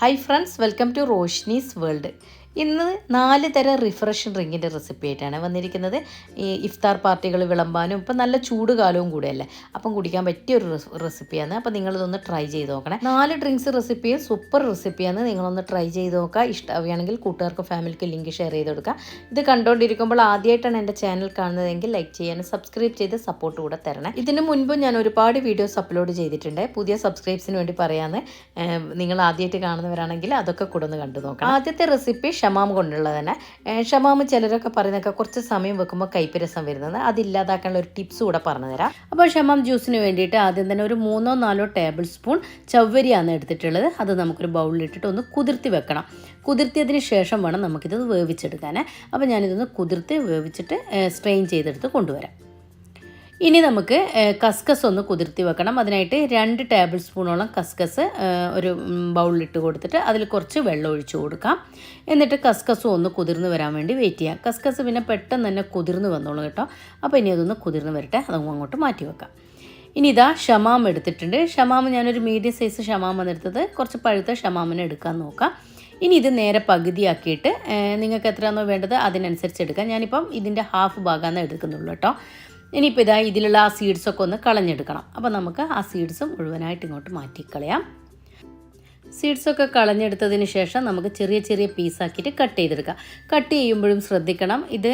hi friends welcome to Roshni's world ഇന്ന് നാല് തരം റിഫ്രഷ് ഡ്രിങ്കിന്റെ റെസിപ്പി ആയിട്ടാണ് വന്നിരിക്കുന്നത്. ഈ ഇഫ്താർ പാർട്ടികൾ വിളമ്പാനും ഇപ്പം നല്ല ചൂട് കാലവും കൂടെയല്ലേ? അപ്പം കുടിക്കാൻ പറ്റിയ ഒരു റെസിപ്പിയാണ് അപ്പം നിങ്ങളിതൊന്ന് ട്രൈ ചെയ്ത് നോക്കണേ. നാല് ഡ്രിങ്ക്സ് റെസിപ്പിയും സൂപ്പർ റെസിപ്പിയാണ് നിങ്ങളൊന്ന് ട്രൈ ചെയ്ത് നോക്കുക. ഇഷ്ടമാവുകയാണെങ്കിൽ കൂട്ടുകാർക്ക് ഫാമിലിക്ക് ലിങ്ക് ഷെയർ ചെയ്ത് കൊടുക്കുക. ഇത് കണ്ടുകൊണ്ടിരിക്കുമ്പോൾ ആദ്യമായിട്ടാണ് എന്റെ ചാനൽ കാണുന്നതെങ്കിൽ ലൈക്ക് ചെയ്യാനും സബ്സ്ക്രൈബ് ചെയ്ത് സപ്പോർട്ട് കൂടെ തരണേ. ഇതിന് മുൻപ് ഞാൻ ഒരുപാട് വീഡിയോസ് അപ്ലോഡ് ചെയ്തിട്ടുണ്ട്. പുതിയ സബ്സ്ക്രൈബ്സിന് വേണ്ടി പറയാമെന്ന് നിങ്ങൾ ആദ്യമായിട്ട് കാണുന്നവരാണെങ്കിൽ അതൊക്കെ കൂടെ ഒന്ന് കണ്ടു നോക്കാം ആദ്യത്തെ റെസിപ്പി ഷമാം കൊണ്ടുള്ളത് തന്നെ ഷമാം ചിലരൊക്കെ പറയുന്നൊക്കെ കുറച്ച് സമയം വെക്കുമ്പോൾ കൈപ്പരസം വരുന്നത്. അതില്ലാതാക്കാനുള്ള ഒരു ടിപ്സ് കൂടെ പറഞ്ഞുതരാം. അപ്പോൾ ഷമാം ജ്യൂസിന് വേണ്ടിയിട്ട് ആദ്യം തന്നെ ഒരു മൂന്നോ നാലോ ടേബിൾ സ്പൂൺ ചവ്വരിയാണ് എടുത്തിട്ടുള്ളത്. അത് നമുക്കൊരു ബൗളിൽ ഇട്ടിട്ട് ഒന്ന് കുതിർത്തി വെക്കണം. കുതിർത്തിയതിന് ശേഷം വേണം നമുക്കിത് വേവിച്ചെടുക്കാൻ അപ്പോൾ ഞാനിതൊന്ന് കുതിർത്തി വേവിച്ചിട്ട് സ്ട്രെയിൻ ചെയ്തെടുത്ത് കൊണ്ടുവരാം. ഇനി നമുക്ക് കസ്കസ് ഒന്ന് കുതിർത്തി വെക്കണം. അതിനായിട്ട് രണ്ട് ടേബിൾ സ്പൂണോളം കസ്കസ് ഒരു ബൗളിലിട്ട് കൊടുത്തിട്ട് അതിൽ കുറച്ച് വെള്ളം ഒഴിച്ചു കൊടുക്കാം. എന്നിട്ട് കസ്കസും ഒന്ന് കുതിർന്ന് വരാൻ വേണ്ടി വെയിറ്റ് ചെയ്യാം. കസ്കസ് പിന്നെ പെട്ടെന്ന് തന്നെ കുതിർന്ന് വന്നോളൂ കേട്ടോ. അപ്പോൾ ഇനി അതൊന്ന് കുതിർന്ന് വരട്ടെ. അതങ്ങ് അങ്ങോട്ട് മാറ്റി വെക്കാം. ഇനി ഇതാ ഷമാം എടുത്തിട്ടുണ്ട്. ഷമാം ഞാനൊരു മീഡിയം സൈസ് ഷമാം എടുത്തത്. കുറച്ച് പഴുത്ത ഷമാമിനെ എടുക്കാൻ നോക്കാം. ഇനി ഇത് നേരെ പകുതിയാക്കിയിട്ട് നിങ്ങൾക്ക് എത്രയാണോ വേണ്ടത് അതിനനുസരിച്ച് എടുക്കാം. ഞാനിപ്പം ഇതിന്റെ ഹാഫ് ഭാഗമാണ് എടുക്കുന്നുള്ളൂ കേട്ടോ. ഇനിയിപ്പോൾ ഇതാ ഇതിലുള്ള ആ സീഡ്സൊക്കെ ഒന്ന് കളഞ്ഞെടുക്കണം. അപ്പോൾ നമുക്ക് ആ സീഡ്സ് മുഴുവനായിട്ട് ഇങ്ങോട്ട് മാറ്റിക്കളയാം. സീഡ്സൊക്കെ കളഞ്ഞെടുത്തതിന് ശേഷം നമുക്ക് ചെറിയ ചെറിയ പീസാക്കിയിട്ട് കട്ട് ചെയ്തെടുക്കാം. കട്ട് ചെയ്യുമ്പോഴും ശ്രദ്ധിക്കണം. ഇത്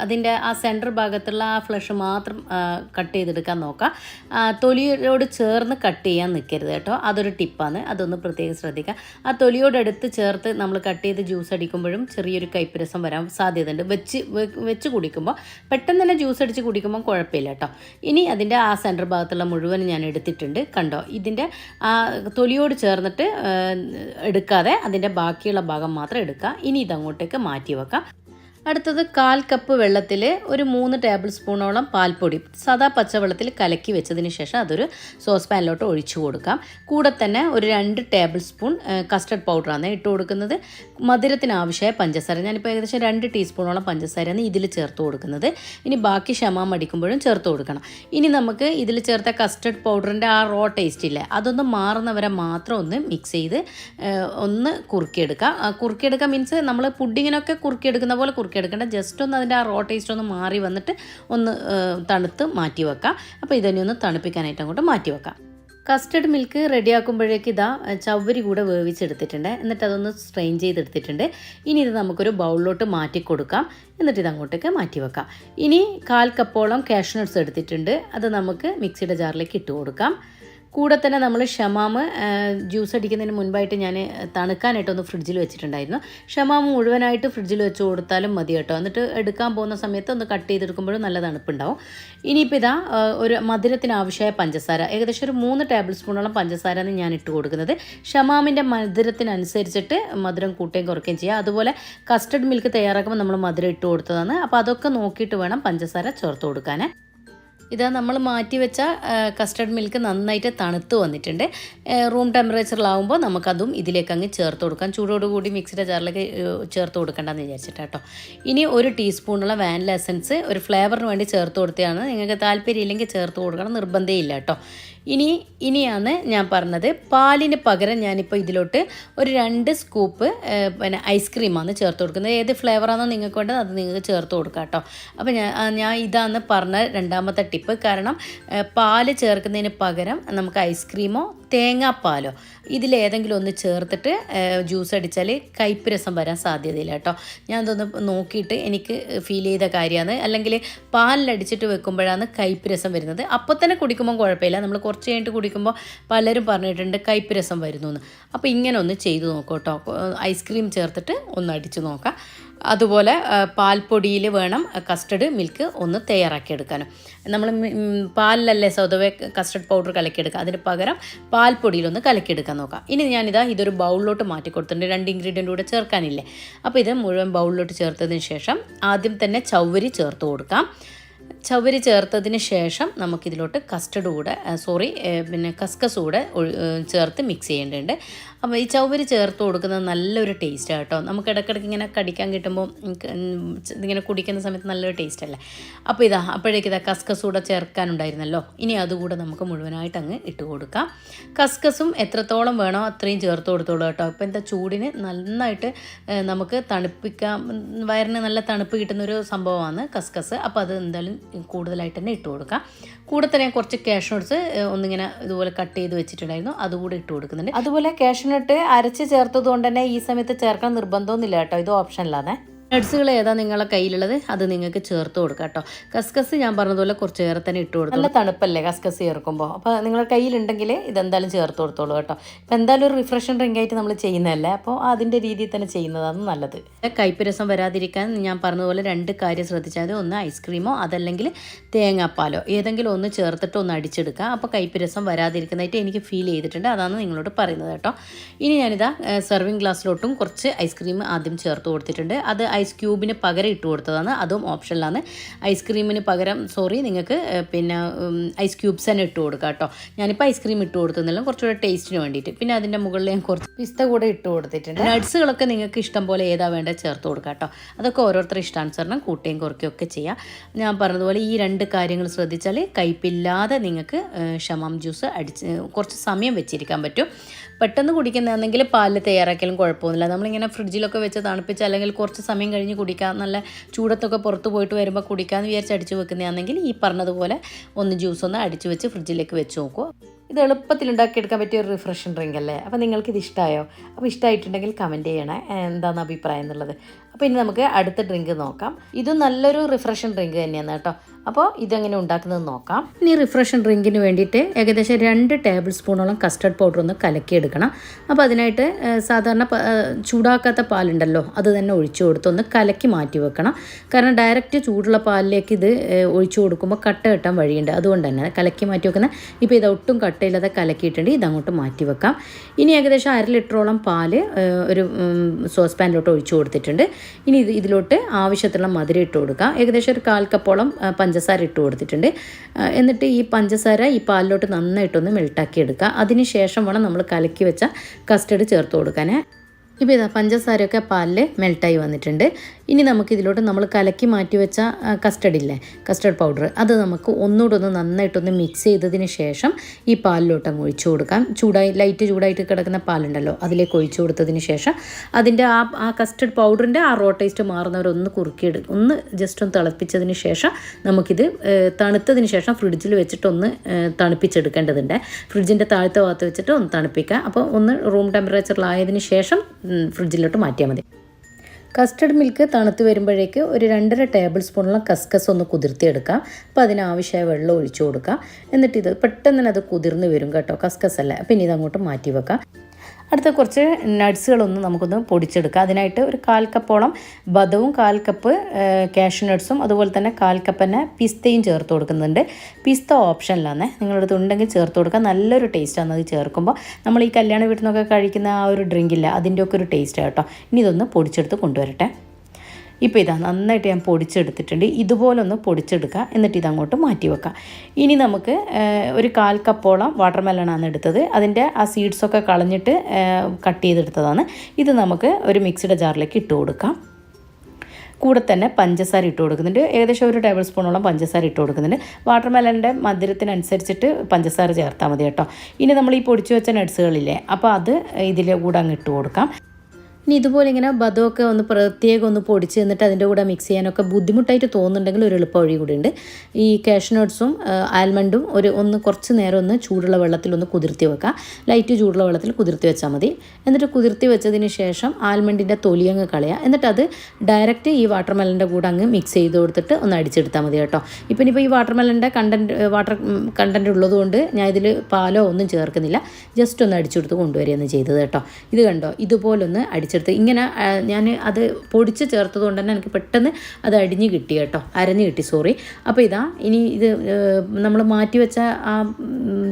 അതിന്റെ ആ സെന്റർ ഭാഗത്തുള്ള ആ ഫ്ലഷ് മാത്രം കട്ട് ചെയ്തെടുക്കാൻ നോക്കാം. ആ, തൊലിയോട് ചേർന്ന് കട്ട് ചെയ്യാൻ നിൽക്കരുത് കേട്ടോ. അതൊരു ടിപ്പാണ് അതൊന്ന് പ്രത്യേകം ശ്രദ്ധിക്കുക ആ തൊലിയോടടുത്ത് ചേർത്ത് നമ്മൾ കട്ട് ചെയ്ത് ജ്യൂസ് അടിക്കുമ്പോഴും ചെറിയൊരു കൈപ്പരസം വരാൻ സാധ്യതയുണ്ട്. വെച്ച് വെച്ച് കുടിക്കുമ്പോൾ പെട്ടെന്ന് തന്നെ ജ്യൂസ് അടിച്ച് കുടിക്കുമ്പോൾ കുഴപ്പമില്ല കേട്ടോ. ഇനി അതിന്റെ ആ സെന്റർ ഭാഗത്തുള്ള മുഴുവൻ ഞാൻ എടുത്തിട്ടുണ്ട്. കണ്ടോ? ഇതിന്റെ ആ തൊലിയോട് ചേർന്നിട്ട് എടുക്കാതെ അതിന്റെ ബാക്കിയുള്ള ഭാഗം മാത്രം എടുക്കുക ഇനി ഇതങ്ങോട്ടേക്ക് മാറ്റി വെക്കാം. അടുത്തത് കാൽ കപ്പ് വെള്ളത്തിൽ ഒരു മൂന്ന് ടേബിൾ സ്പൂണോളം പാൽപ്പൊടി. സാദാ പച്ചവെള്ളത്തിൽ കലക്കി വെച്ചതിന് ശേഷം അതൊരു സോസ് പാനിലോട്ട് ഒഴിച്ചു കൊടുക്കാം. കൂടെ തന്നെ ഒരു രണ്ട് ടേബിൾ സ്പൂൺ കസ്റ്റർഡ് പൗഡറാണ് ഇട്ട് കൊടുക്കുന്നത്. മധുരത്തിന് ആവശ്യമായ പഞ്ചസാര. ഞാനിപ്പോൾ ഏകദേശം രണ്ട് ടീസ്പൂണോളം പഞ്ചസാരയാണ് ഇതിൽ ചേർത്ത് കൊടുക്കുന്നത്. ഇനി ബാക്കി ക്ഷമാം അടിക്കുമ്പോഴും ചേർത്ത് കൊടുക്കണം. ഇനി നമുക്ക് ഇതിൽ ചേർത്ത കസ്റ്റർഡ് പൗഡറിന്റെ ആ റോ ടേസ്റ്റ് ഇല്ലേ അതൊന്ന് മാറുന്നവരെ മാത്രം ഒന്ന് മിക്സ് ചെയ്ത് ഒന്ന് കുറുക്കിയെടുക്കുക കുറുക്കിയെടുക്കുക മീൻസ് നമ്മൾ പുഡിങ്ങിനൊക്കെ കുറുക്കിയെടുക്കുന്ന പോലെ കുറുക്കിയെടുക്കേണ്ട ജസ്റ്റ് ഒന്ന് അതിന്റെ ആ റോ ടേസ്റ്റ് ഒന്ന് മാറി വന്നിട്ട് ഒന്ന് തണുത്ത് മാറ്റി വെക്കാം. അപ്പോൾ ഇതിനെ ഒന്ന് തണുപ്പിക്കാനായിട്ട് അങ്ങോട്ട് മാറ്റി വെക്കാം. കസ്റ്റർഡ് മിൽക്ക് റെഡിയാക്കുമ്പോഴേക്ക് ഇതാ ചവരി കൂടെ വേവിച്ചെടുത്തിട്ടുണ്ട്. എന്നിട്ട് അതൊന്ന് സ്ട്രെയിൻ ചെയ്തെടുത്തിട്ടുണ്ട്. ഇനി ഇത് നമുക്കൊരു ബൗളിലോട്ട് മാറ്റി കൊടുക്കാം. എന്നിട്ട് ഇത് അങ്ങോട്ടേക്ക് മാറ്റി വെക്കാം. ഇനി കാൽ കപ്പോളം കാഷ്നട്ട്സ് എടുത്തിട്ടുണ്ട്. അത് നമുക്ക് മിക്സിയുടെ ജാറിലേക്ക് ഇട്ട് കൊടുക്കാം. കൂടെ തന്നെ നമ്മൾ ഷമാമ് ജ്യൂസ് അടിക്കുന്നതിന് മുൻപായിട്ട് ഞാൻ തണുക്കാനായിട്ട് ഒന്ന് ഫ്രിഡ്ജിൽ വെച്ചിട്ടുണ്ടായിരുന്നു. ഷമാമ് മുഴുവനായിട്ട് ഫ്രിഡ്ജിൽ വെച്ച് കൊടുത്താലും മതി കേട്ടോ. എന്നിട്ട് എടുക്കാൻ പോകുന്ന സമയത്ത് ഒന്ന് കട്ട് ചെയ്തെടുക്കുമ്പോഴും നല്ല തണുപ്പുണ്ടാവും. ഇനിയിപ്പോൾ ഇതാ ഒരു മധുരത്തിന് ആവശ്യമായ പഞ്ചസാര. ഏകദേശം ഒരു മൂന്ന് ടേബിൾ സ്പൂണോളം പഞ്ചസാരയാണ് ഞാൻ ഇട്ട് കൊടുക്കുന്നത്. ഷമാമിന്റെ മധുരത്തിനനുസരിച്ചിട്ട് മധുരം കൂട്ടുകയും കുറയ്ക്കുകയും ചെയ്യുക അതുപോലെ കസ്റ്റർഡ് മിൽക്ക് തയ്യാറാക്കുമ്പോൾ നമ്മൾ മധുരം ഇട്ട് കൊടുത്തതാണ്. അപ്പോൾ അതൊക്കെ നോക്കിയിട്ട് വേണം പഞ്ചസാര ചേർത്ത് കൊടുക്കാൻ ഇതാ നമ്മൾ മാറ്റി വെച്ച കസ്റ്റർഡ് മിൽക്ക് നന്നായിട്ട് തണുത്ത് വന്നിട്ടുണ്ട്. റൂം ടെമ്പറേച്ചറിലാവുമ്പോൾ നമുക്കതും ഇതിലേക്ക് അങ്ങ് ചേർത്ത് കൊടുക്കാം. ചൂടോടുകൂടി മിക്സിയുടെ ജാറിലേക്ക് ചേർത്ത് കൊടുക്കേണ്ടെന്ന് വിചാരിച്ചിട്ട് കേട്ടോ ഇനി ഒരു ടീസ്പൂണുള്ള വാനില എസൻസ് ഒരു ഫ്ലേവറിന് വേണ്ടി ചേർത്ത് കൊടുത്തതാണ്. നിങ്ങൾക്ക് താല്പര്യമില്ലെങ്കിൽ ചേർത്ത് കൊടുക്കണം. നിർബന്ധമില്ല കേട്ടോ ഇനി ഇനിയാണ് ഞാൻ പറഞ്ഞത്. പാലിന് പകരം ഞാനിപ്പോൾ ഇതിലോട്ട് ഒരു രണ്ട് സ്കൂപ്പ് പിന്നെ ഐസ്ക്രീമാണ് ചേർത്ത് കൊടുക്കുന്നത്. ഏത് ഫ്ലേവറാണോ നിങ്ങൾക്ക് വേണ്ടത് അത് നിങ്ങൾക്ക് ചേർത്ത് കൊടുക്കാം കേട്ടോ. അപ്പോൾ ഞാൻ ഞാൻ ഇതാണ് പറഞ്ഞ രണ്ടാമത്തെ ടിപ്പ് കാരണം പാൽ ചേർക്കുന്നതിന് പകരം നമുക്ക് ഐസ്ക്രീമോ തേങ്ങാപ്പാലോ? ഇതിലേതെങ്കിലും ഒന്ന് ചേർത്തിട്ട് ജ്യൂസ് അടിച്ചാൽ കയ്പ്പ് രസം വരാൻ സാധ്യതയില്ല കേട്ടോ. ഞാൻ ഇതൊന്ന് നോക്കിയിട്ട് എനിക്ക് ഫീൽ ചെയ്ത കാര്യമാണ്. അല്ലെങ്കിൽ പാലിലടിച്ചിട്ട് വെക്കുമ്പോഴാണ് കയ്പ്പ് രസം വരുന്നത്. അപ്പോൾ തന്നെ കുടിക്കുമ്പോൾ കുഴപ്പമില്ല. നമ്മൾ കുറച്ച് കഴിഞ്ഞിട്ട് കുടിക്കുമ്പോൾ പലരും പറഞ്ഞിട്ടുണ്ട് കയ്പ്പ് രസം വരുന്നു എന്ന് അപ്പോൾ ഇങ്ങനെ ഒന്ന് ചെയ്ത് നോക്കൂ കേട്ടോ. ഐസ്ക്രീം ചേർത്തിട്ട് ഒന്ന് അടിച്ച് നോക്കാം. അതുപോലെ പാൽപ്പൊടിയിൽ വേണം കസ്റ്റഡ് മിൽക്ക് ഒന്ന് തയ്യാറാക്കിയെടുക്കാനും. നമ്മൾ പാലിലല്ലേ സ്വതവേ കസ്റ്റഡ് പൗഡർ കലക്കിയെടുക്കുക അതിന് പകരം പാൽപ്പൊടിയിലൊന്ന് കലക്കിയെടുക്കാൻ നോക്കാം. ഇനി ഞാനിതാ ഇതൊരു ബൗളിലോട്ട് മാറ്റി കൊടുത്തിട്ടുണ്ട്. രണ്ട് ഇൻഗ്രീഡിയന്റ് കൂടെ ചേർക്കാനില്ലേ. അപ്പോൾ ഇത് മുഴുവൻ ബൗളിലോട്ട് ചേർത്തതിന് ശേഷം ആദ്യം തന്നെ ചവരി ചേർത്ത് കൊടുക്കാം. ചവരി ചേർത്തതിന് ശേഷം നമുക്കിതിലോട്ട് കസ്റ്റഡ് കൂടെ സോറി പിന്നെ കസ്കസ് കൂടെ ചേർത്ത് മിക്സ് ചെയ്യേണ്ടതുണ്ട്. അപ്പോൾ ഈ ചൗവരി ചേർത്ത് കൊടുക്കുന്നത് നല്ലൊരു ടേസ്റ്റ് കേട്ടോ. നമുക്ക് ഇടയ്ക്കിടയ്ക്ക് ഇങ്ങനെ കടിക്കാൻ കിട്ടുമ്പോൾ ഇങ്ങനെ കുടിക്കുന്ന സമയത്ത് നല്ലൊരു ടേസ്റ്റ് അല്ലേ? അപ്പോൾ ഇതാ അപ്പോഴേക്ക് ഇതാ കസ്കസ് കൂടെ ചേർക്കാനുണ്ടായിരുന്നല്ലോ. ഇനി അതുകൂടെ നമുക്ക് മുഴുവനായിട്ട് അങ്ങ് ഇട്ട് കൊടുക്കാം. കസ്കസും എത്രത്തോളം വേണോ അത്രയും ചേർത്ത് കൊടുത്തോളൂ കേട്ടോ. ഇപ്പോൾ എന്താ ചൂടിന് നന്നായിട്ട് നമുക്ക് തണുപ്പിക്കാം ഉം, വയറിന് നല്ല തണുപ്പ് കിട്ടുന്നൊരു സംഭവമാണ് കസ്കസ്. അപ്പോൾ അത് എന്തായാലും കൂടുതലായിട്ട് തന്നെ ഇട്ട് കൊടുക്കാം. കൂടെ തന്നെ കുറച്ച് ക്യാഷ് നോട്ട്സ് ഒന്നിങ്ങനെ ഇതുപോലെ കട്ട് ചെയ്ത് വെച്ചിട്ടുണ്ടായിരുന്നു. അതുകൂടെ ഇട്ട് കൊടുക്കുന്നുണ്ട്. അതുപോലെ കാഷ്നട്ട് അരച്ച് ചേർത്തത് കൊണ്ട് തന്നെ ഈ സമയത്ത് ചേർക്കാൻ നിർബന്ധമൊന്നുമില്ല കേട്ടോ. ഇത് ഓപ്ഷനിലാണ് നട്സുകൾ ഏതാ നിങ്ങളെ കയ്യിലുള്ളത്? അത് നിങ്ങൾക്ക് ചേർത്ത് കൊടുക്കാം കേട്ടോ. കസ്കസ് ഞാൻ പറഞ്ഞതുപോലെ കുറച്ച് ഏറെ തന്നെ ഇട്ട് കൊടുത്തു നല്ല തണുപ്പല്ലേ കസ്കസ് ചേർക്കുമ്പോൾ അപ്പോൾ നിങ്ങളുടെ കയ്യിലുണ്ടെങ്കിൽ ഇതെന്തായാലും ചേർത്ത് കൊടുത്തോളൂ കേട്ടോ. അപ്പോൾ എന്തായാലും ഒരു റിഫ്രഷൻ ഡ്രിങ്ക് ആയിട്ട് നമ്മൾ ചെയ്യുന്നതല്ലേ? അപ്പോൾ അതിന്റെ രീതിയിൽ തന്നെ ചെയ്യുന്നതാണ് നല്ലത്. കൈപ്പിരസം വരാതിരിക്കാൻ ഞാൻ പറഞ്ഞതുപോലെ രണ്ട് കാര്യം ശ്രദ്ധിച്ചാൽ മതി. ഒന്ന് ഐസ്ക്രീമോ അതല്ലെങ്കിൽ തേങ്ങാപ്പാലോ. ഏതെങ്കിലും ഒന്ന് ചേർത്തിട്ട് ഒന്ന് അടിച്ചെടുക്കുക അപ്പോൾ കൈപ്പിരസം രസം വരാതിരിക്കുന്നതായിട്ട് എനിക്ക് ഫീൽ ചെയ്തിട്ടുണ്ട്. അതാണ് നിങ്ങളോട് പറയുന്നത് കേട്ടോ. ഇനി ഞാനിതാ സെർവിങ് ഗ്ലാസ്സിലോട്ടും കുറച്ച് ഐസ്ക്രീം ആദ്യം ചേർത്ത് കൊടുത്തിട്ടുണ്ട്. അത് ഐസ് ക്യൂബിന് പകരം ഇട്ട് കൊടുത്തതാണ്. അതും ഓപ്ഷനിലാണ്. ഐസ്ക്രീമിന് പകരം സോറി നിങ്ങൾക്ക് പിന്നെ ഐസ് ക്യൂബ്സ് തന്നെ ഇട്ട് കൊടുക്കുക കേട്ടോ. ഞാനിപ്പോൾ ഐസ്ക്രീം ഇട്ട് കൊടുത്തുന്നില്ല കുറച്ചുകൂടെ ടേസ്റ്റിന് വേണ്ടിയിട്ട്. പിന്നെ അതിന്റെ മുകളിൽ ഞാൻ കുറച്ച് പിസ്ത കൂടെ ഇട്ട് കൊടുത്തിട്ടുണ്ട്. നട്സുകളൊക്കെ നിങ്ങൾക്ക് ഇഷ്ടം പോലെ ഏതാ വേണ്ട ചേർത്ത് കൊടുക്കുക കേട്ടോ. അതൊക്കെ ഓരോരുത്തരുടെ ഇഷ്ടാനുസരണം കൂട്ടുകയും കുറയ്ക്കുകയും ഒക്കെ ചെയ്യാം. ഞാൻ പറഞ്ഞതുപോലെ ഈ രണ്ട് കാര്യങ്ങൾ ശ്രദ്ധിച്ചാൽ കയ്പില്ലാതെ നിങ്ങൾക്ക് ഷമാം ജ്യൂസ് അടിച്ച് കുറച്ച് സമയം വെച്ചിരിക്കാൻ പറ്റും. പെട്ടെന്ന് കുടിക്കുന്നതാണെങ്കിൽ പാലിൽ തയ്യാറാക്കിയാലും കുഴപ്പമൊന്നുമില്ല. നമ്മളിങ്ങനെ ഫ്രിഡ്ജിലൊക്കെ വെച്ച് തണുപ്പിച്ച് അല്ലെങ്കിൽ കുറച്ച് സമയം കഴിഞ്ഞ് കുടിക്കാം നല്ല ചൂടത്തൊക്കെ പുറത്ത് പോയിട്ട് വരുമ്പോൾ കുടിക്കാമെന്ന് വിചാരിച്ച് അടിച്ച് വെക്കുന്നതാണെങ്കിൽ ഈ പറഞ്ഞതുപോലെ ഒന്ന് ജ്യൂസ് ഒന്ന് അടിച്ച് വെച്ച് ഫ്രിഡ്ജിലേക്ക് വെച്ച് നോക്കുക. ഇത് എളുപ്പത്തിൽ ഉണ്ടാക്കിയെടുക്കാൻ പറ്റിയ ഒരു റിഫ്രഷൻ ഡ്രിങ്ക് അല്ലേ? അപ്പോൾ നിങ്ങൾക്ക് ഇത് ഇഷ്ടമായോ അപ്പോൾ ഇഷ്ടമായിട്ടുണ്ടെങ്കിൽ കമന്റ് ചെയ്യണേ. എന്താണ് അഭിപ്രായം എന്നുള്ളത്? അപ്പോൾ ഇനി നമുക്ക് അടുത്ത ഡ്രിങ്ക് നോക്കാം. ഇത് നല്ലൊരു റിഫ്രഷൻ ഡ്രിങ്ക് തന്നെയാണ് കേട്ടോ. അപ്പോൾ ഇതെങ്ങനെ ഉണ്ടാക്കുന്നത് നോക്കാം. ഇനി റിഫ്രഷൻ ഡ്രിങ്കിന് വേണ്ടിയിട്ട് ഏകദേശം രണ്ട് ടേബിൾ സ്പൂണോളം കസ്റ്റർഡ് പൗഡർ ഒന്ന് കലക്കിയെടുക്കണം. അപ്പോൾ അതിനായിട്ട് സാധാരണ ചൂടാക്കാത്ത പാലുണ്ടല്ലോ അത് തന്നെ ഒഴിച്ചു കൊടുത്ത് ഒന്ന് കലക്കി മാറ്റി വെക്കണം. കാരണം ഡയറക്റ്റ് ചൂടുള്ള പാലിലേക്ക് ഇത് ഒഴിച്ചു കൊടുക്കുമ്പോൾ കട്ട കിട്ടാൻ വഴിയുണ്ട്. അതുകൊണ്ട് തന്നെ കലക്കി മാറ്റി വെക്കുന്ന ഇപ്പോൾ ഇത് ഒട്ടും കട്ടയില്ലാതെ കലക്കിയിട്ടുണ്ട്. ഇതങ്ങോട്ട് മാറ്റി വെക്കാം. ഇനി ഏകദേശം അര ലിറ്ററോളം പാൽ ഒരു സോസ് പാനിലോട്ട് ഒഴിച്ചു കൊടുത്തിട്ടുണ്ട്. ഇനി ഇത് ഇതിലോട്ട് ആവശ്യത്തിലുള്ള മധുരം ഇട്ട് കൊടുക്കുക ഏകദേശം ഒരു കാൽ കപ്പോളം പഞ്ചസാര ഇട്ട് കൊടുത്തിട്ടുണ്ട്. എന്നിട്ട് ഈ പഞ്ചസാര ഈ പാലിലോട്ട് നന്നായിട്ടൊന്ന് മെൽട്ടാക്കി എടുക്കുക. അതിന് ശേഷം വേണം നമ്മൾ കലക്കി വെച്ച കസ്റ്റഡ് ചേർത്ത് കൊടുക്കാൻ. ഇപ്പോൾ ഇതാ പഞ്ചസാരയൊക്കെ പാലിൽ മെൽട്ടായി വന്നിട്ടുണ്ട്. ഇനി നമുക്ക് ഇതിലോട്ട് നമ്മൾ കലക്കി മാറ്റി വെച്ച കസ്റ്റഡ് ഇല്ലേ? കസ്റ്റർഡ് പൗഡർ അത് നമുക്ക് ഒന്നുകൂടെ ഒന്ന് നന്നായിട്ടൊന്ന് മിക്സ് ചെയ്തതിന് ശേഷം ഈ പാലിലോട്ട് അങ്ങ് ഒഴിച്ചു കൊടുക്കാം. ചൂടായി ലൈറ്റ് ചൂടായിട്ട് കിടക്കുന്ന പാലുണ്ടല്ലോ അതിലേക്ക് ഒഴിച്ചു കൊടുത്തതിന് ശേഷം അതിന്റെ ആ ആ കസ്റ്റർഡ് പൗഡറിന്റെ ആ റോ ടേസ്റ്റ് മാറുന്നവരൊന്ന് കുറുക്കിയെടു ഒന്ന് ജസ്റ്റ് ഒന്ന് തിളപ്പിച്ചതിന് ശേഷം നമുക്കിത് തണുത്തതിന് ശേഷം ഫ്രിഡ്ജിൽ വെച്ചിട്ടൊന്ന് തണുപ്പിച്ചെടുക്കേണ്ടതുണ്ട്. ഫ്രിഡ്ജിന്റെ താഴത്തെ ഭാഗത്ത് വെച്ചിട്ട് ഒന്ന് തണുപ്പിക്കുക അപ്പോൾ ഒന്ന് റൂം ടെമ്പറേച്ചറിലായതിന് ശേഷം ഫ്രിഡ്ജിലോട്ട് മാറ്റിയാൽ മതി. കസ്റ്റർഡ് മിൽക്ക് തണുത്ത് വരുമ്പോഴേക്ക് ഒരു രണ്ടര ടേബിൾ സ്പൂണോളം കസ്കസ് ഒന്ന് കുതിർത്തിയെടുക്കാം അപ്പോൾ അതിനാവശ്യമായ വെള്ളം ഒഴിച്ചു കൊടുക്കാം. എന്നിട്ട് ഇത് പെട്ടെന്ന് തന്നെ അത് കുതിർന്ന് വരും കേട്ടോ കസ്കസ് അല്ല? അപ്പിനി ഇത് അങ്ങോട്ട് മാറ്റി വെക്കാം. അടുത്ത കുറച്ച് നട്ട്സുകളൊന്ന് നമുക്കൊന്ന് പൊടിച്ചെടുക്കാം. അതിനായിട്ട് ഒരു കാൽ കപ്പോളം ബദവും കാൽ കപ്പ് കാഷ്യൂ നട്ട്സും അതുപോലെ തന്നെ കാൽ കപ്പ് തന്നെ പിസ്തയും ചേർത്ത് കൊടുക്കുന്നുണ്ട്. പിസ്ത ഓപ്ഷനിലാണ് നിങ്ങളുടെ അടുത്ത് ഉണ്ടെങ്കിൽ ചേർത്ത് കൊടുക്കാം. നല്ലൊരു ടേസ്റ്റാണ് അത് ചേർക്കുമ്പോൾ നമ്മൾ ഈ കല്യാണ വീട്ടിൽ നിന്നൊക്കെ കഴിക്കുന്ന ആ ഒരു ഡ്രിങ്കില്ല അതിന്റെയൊക്കെ ഒരു ടേസ്റ്റ് കേട്ടോ. ഇനി ഇതൊന്ന് പൊടിച്ചെടുത്ത് കൊണ്ടുവരട്ടെ. ഇപ്പോൾ ഇതാ നന്നായിട്ട് ഞാൻ പൊടിച്ചെടുത്തിട്ടുണ്ട്. ഇതുപോലൊന്ന് പൊടിച്ചെടുക്കുക എന്നിട്ട് ഇതങ്ങോട്ട് മാറ്റി വെക്കാം. ഇനി നമുക്ക് ഒരു കാൽ കപ്പോളം വാട്ടർ മെലണാണ് എടുത്തത്. അതിന്റെ ആ സീഡ്സൊക്കെ കളഞ്ഞിട്ട് കട്ട് ചെയ്തെടുത്തതാണ്. ഇത് നമുക്ക് ഒരു മിക്സിയുടെ ജാറിലേക്ക് ഇട്ട് കൊടുക്കാം. കൂടെ തന്നെ പഞ്ചസാര ഇട്ട് കൊടുക്കുന്നുണ്ട്. ഏകദേശം ഒരു ടേബിൾ സ്പൂണോളം പഞ്ചസാര ഇട്ട് കൊടുക്കുന്നുണ്ട്. വാട്ടർ മെലന്റെ മധുരത്തിനനുസരിച്ചിട്ട് പഞ്ചസാര ചേർത്താൽ മതി കേട്ടോ. ഇനി നമ്മൾ ഈ പൊടിച്ചു വെച്ച നട്ട്സുകളില്ലേ അപ്പോൾ അത് ഇതിൽ കൂടെ അങ്ങ് ഇട്ട് കൊടുക്കാം. ഇനി ഇതുപോലെ ഇങ്ങനെ ബദമൊക്കെ ഒന്ന് പ്രത്യേകം ഒന്ന് പൊടിച്ച് എന്നിട്ട് അതിന്റെ കൂടെ മിക്സ് ചെയ്യാനൊക്കെ ബുദ്ധിമുട്ടായിട്ട് തോന്നുന്നുണ്ടെങ്കിൽ ഒരു എളുപ്പ വഴി കൂടി ഉണ്ട്. ഈ ക്യാഷ് നട്ട്സും ആൽമണ്ടും ഒരു ഒന്ന് കുറച്ച് നേരം ഒന്ന് ചൂടുള്ള വെള്ളത്തിൽ ഒന്ന് കുതിർത്തി വെക്കുക ലൈറ്റ് ചൂടുള്ള വെള്ളത്തിൽ കുതിർത്തി വെച്ചാൽ മതി. എന്നിട്ട് കുതിർത്തി വെച്ചതിന് ശേഷം ആൽമണ്ടിന്റെ തൊലിയങ്ങ് കളയുക എന്നിട്ട് അത് ഡയറക്റ്റ് ഈ വാട്ടർ മെലന്റെ കൂടെ അങ്ങ് മിക്സ് ചെയ്ത് കൊടുത്തിട്ട് ഒന്ന് അടിച്ചെടുത്താൽ മതി കേട്ടോ. ഇപ്പം ഇനിയിപ്പോൾ ഈ വാട്ടർ മെലന്റെ കണ്ടന്റ് വാട്ടർ കണ്ടന്റ് ഉള്ളതുകൊണ്ട് ഞാൻ ഇതിൽ പാലോ ഒന്നും ചേർക്കുന്നില്ല. ജസ്റ്റ് ഒന്ന് അടിച്ചെടുത്ത് കൊണ്ടുവരികയാണ് ചെയ്തത് കേട്ടോ. ഇത് കണ്ടോ? ഇതുപോലൊന്ന് അടിച്ച് അടിച്ചെടുത്ത് ഇങ്ങനെ ഞാൻ അത് പൊടിച്ച് ചേർത്തത് കൊണ്ട് തന്നെ എനിക്ക് പെട്ടെന്ന് അത് അടിഞ്ഞ് കിട്ടി കേട്ടോ അരഞ്ഞ് കിട്ടി സോറി അപ്പോൾ ഇതാ ഇനി ഇത് നമ്മൾ മാറ്റി വെച്ച ആ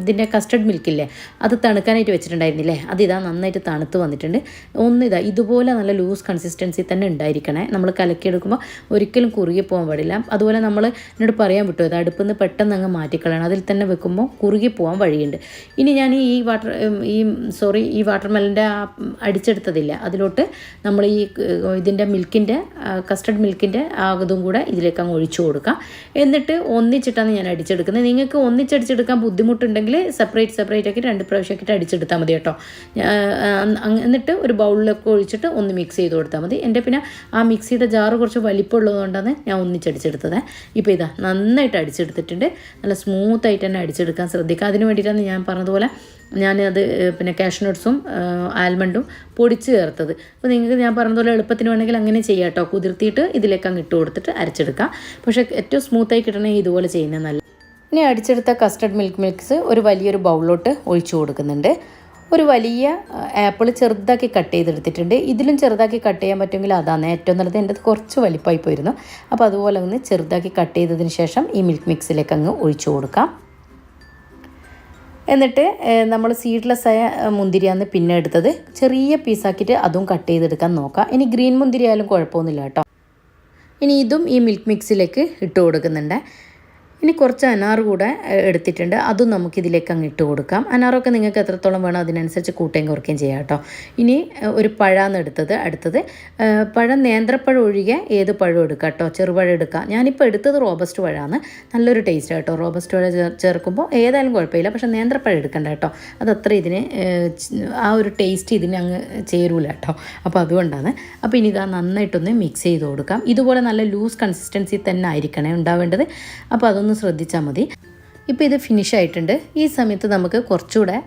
ഇതിന്റെ കസ്റ്റർഡ് മിൽക്കില്ലേ അത് തണുക്കാനായിട്ട് വെച്ചിട്ടുണ്ടായിരുന്നില്ലേ അത് ഇതാ നന്നായിട്ട് തണുത്ത് വന്നിട്ടുണ്ട്. ഒന്ന് ഇതാ ഇതുപോലെ നല്ല ലൂസ് കൺസിസ്റ്റൻസി തന്നെ ഉണ്ടായിരിക്കണേ. നമ്മൾ കലക്കിയെടുക്കുമ്പോൾ ഒരിക്കലും കുറുകി പോകാൻ പാടില്ല. അതുപോലെ നമ്മൾ എന്നോട് പറയാൻ വിട്ടു ഇത് അടുപ്പിൽ നിന്ന് പെട്ടെന്ന് അങ്ങ് മാറ്റിക്കളയണം. അതിൽ തന്നെ വെക്കുമ്പോൾ കുറുകി പോകാൻ വഴിയുണ്ട്. ഇനി ഞാൻ ഈ വാട്ടർ ഈ സോറി ഈ വാട്ടർ മെലന്റെ ആ അടിച്ചെടുത്തതില്ല. അതിലോട്ട് നമ്മൾ ഈ ഇതിന്റെ മിൽക്കിന്റെ കസ്റ്റർഡ് മിൽക്കിന്റെ ആകതും കൂടെ ഇതിലേക്ക് അങ്ങ് ഒഴിച്ചു കൊടുക്കാം. എന്നിട്ട് ഒന്നിച്ചിട്ടാണ് ഞാൻ അടിച്ചെടുക്കുന്നത്. നിങ്ങൾക്ക് ഒന്നിച്ചടിച്ചെടുക്കാൻ ബുദ്ധിമുട്ടുണ്ടെങ്കിൽ സെപ്പറേറ്റ് സെപ്പറേറ്റ് ആക്കി രണ്ട് പ്രാവശ്യമാക്കിയിട്ട് അടിച്ചെടുത്താൽ മതി കേട്ടോ. എന്നിട്ട് ഒരു ബൗളിലൊക്കെ ഒഴിച്ചിട്ട് ഒന്ന് മിക്സ് ചെയ്ത് കൊടുത്താൽ മതി. എന്റെ പിന്നെ ആ മിക്സിയുടെ ജാറ് കുറച്ച് വലിപ്പമുള്ളതുകൊണ്ടാണ് ഞാൻ ഒന്നിച്ചടിച്ചെടുത്തത്. ഇപ്പോൾ ഇതാ നന്നായിട്ട് അടിച്ചെടുത്തിട്ടുണ്ട്. നല്ല സ്മൂത്തായിട്ട് തന്നെ അടിച്ചെടുക്കാൻ ശ്രദ്ധിക്കുക. അതിന് വേണ്ടിയിട്ടാണ് ഞാൻ പറഞ്ഞതുപോലെ ഞാനത് പിന്നെ കാഷ്നട്ട്സും ആൽമണ്ടും പൊടിച്ച് ചേർത്തത്. അപ്പോൾ നിങ്ങൾക്ക് ഞാൻ പറഞ്ഞതുപോലെ എളുപ്പത്തിന് വേണമെങ്കിൽ അങ്ങനെ ചെയ്യാം കേട്ടോ കുതിർത്തിയിട്ട് ഇതിലേക്ക് അങ്ങ് ഇട്ട് കൊടുത്തിട്ട് അരച്ചെടുക്കാം. പക്ഷേ ഏറ്റവും സ്മൂത്തായി കിട്ടണമെങ്കിൽ ഇതുപോലെ ചെയ്യുന്നത് നല്ല ഇനി അടിച്ചെടുത്ത കസ്റ്റർഡ് മിൽക്ക് മിക്സ് ഒരു വലിയൊരു ബൗളിലോട്ട് ഒഴിച്ചു കൊടുക്കുന്നുണ്ട്. ഒരു വലിയ ആപ്പിൾ ചെറുതാക്കി കട്ട് ചെയ്തെടുത്തിട്ടുണ്ട്. ഇതിലും ചെറുതാക്കി കട്ട് ചെയ്യാൻ പറ്റുമെങ്കിൽ അതാണ് ഏറ്റവും നല്ലത്. എന്റെ കുറച്ച് വലിപ്പമായി പോയിരുന്നു. അപ്പോൾ അതുപോലെ ഒന്ന് ചെറുതാക്കി കട്ട് ചെയ്തതിന് ശേഷം ഈ മിൽക്ക് മിക്സിലേക്ക് അങ്ങ് ഒഴിച്ചു കൊടുക്കാം. എന്നിട്ട് നമ്മൾ സീഡ്ലെസ് ആയ മുന്തിരിയാണ് പിന്നെ എടുത്തത്. ചെറിയ പീസാക്കിയിട്ട് അതും കട്ട് ചെയ്തെടുക്കാൻ നോക്കാം. ഇനി ഗ്രീൻ മുന്തിരി ആയാലും കുഴപ്പമൊന്നുമില്ല കേട്ടോ. ഇനി ഇതും ഈ മിൽക്ക് മിക്സിലേക്ക് ഇട്ട് കൊടുക്കുന്നുണ്ട്. ഇനി കുറച്ച് അനാർ കൂടെ എടുത്തിട്ടുണ്ട്. അതും നമുക്കിതിലേക്ക് അങ്ങ് ഇട്ട് കൊടുക്കാം. അനാറൊക്കെ നിങ്ങൾക്ക് എത്രത്തോളം വേണോ അതിനനുസരിച്ച് കൂട്ടുകയും കുറയ്ക്കുകയും ചെയ്യാം കേട്ടോ. ഇനി ഒരു പഴമാണ് എടുത്തത് അടുത്തത് പഴം നേന്ത്രപ്പഴം ഒഴികെ ഏത് പഴം എടുക്കാം കേട്ടോ. ചെറുപഴം എടുക്കാം. ഞാനിപ്പോൾ എടുത്തത് റോബസ്റ്റ് പഴമാണ് നല്ലൊരു ടേസ്റ്റ് കേട്ടോ. റോബസ്റ്റ് പഴം ചേർക്കുമ്പോൾ ഏതായാലും കുഴപ്പമില്ല. പക്ഷേ നേന്ത്രപ്പഴം എടുക്കണ്ട കേട്ടോ. അതത്ര ഇതിന് ആ ഒരു ടേസ്റ്റ് ഇതിന് അങ്ങ് ചേരൂല കേട്ടോ. അപ്പോൾ അതുകൊണ്ടാണ്. അപ്പോൾ ഇനി ഇതാ നന്നായിട്ടൊന്ന് മിക്സ് ചെയ്ത് കൊടുക്കാം. ഇതുപോലെ നല്ല ലൂസ് കൺസിസ്റ്റൻസി തന്നെ ആയിരിക്കണേ ഉണ്ടാവേണ്ടത്. അപ്പോൾ അതൊന്ന് ശ്രദ്ധിച്ചാൽ മതി. ഇപ്പോൾ ഇത് ഫിനിഷ് ആയിട്ടുണ്ട്. ഈ സമയത്ത് നമുക്ക് കുറച്ചുകൂടെ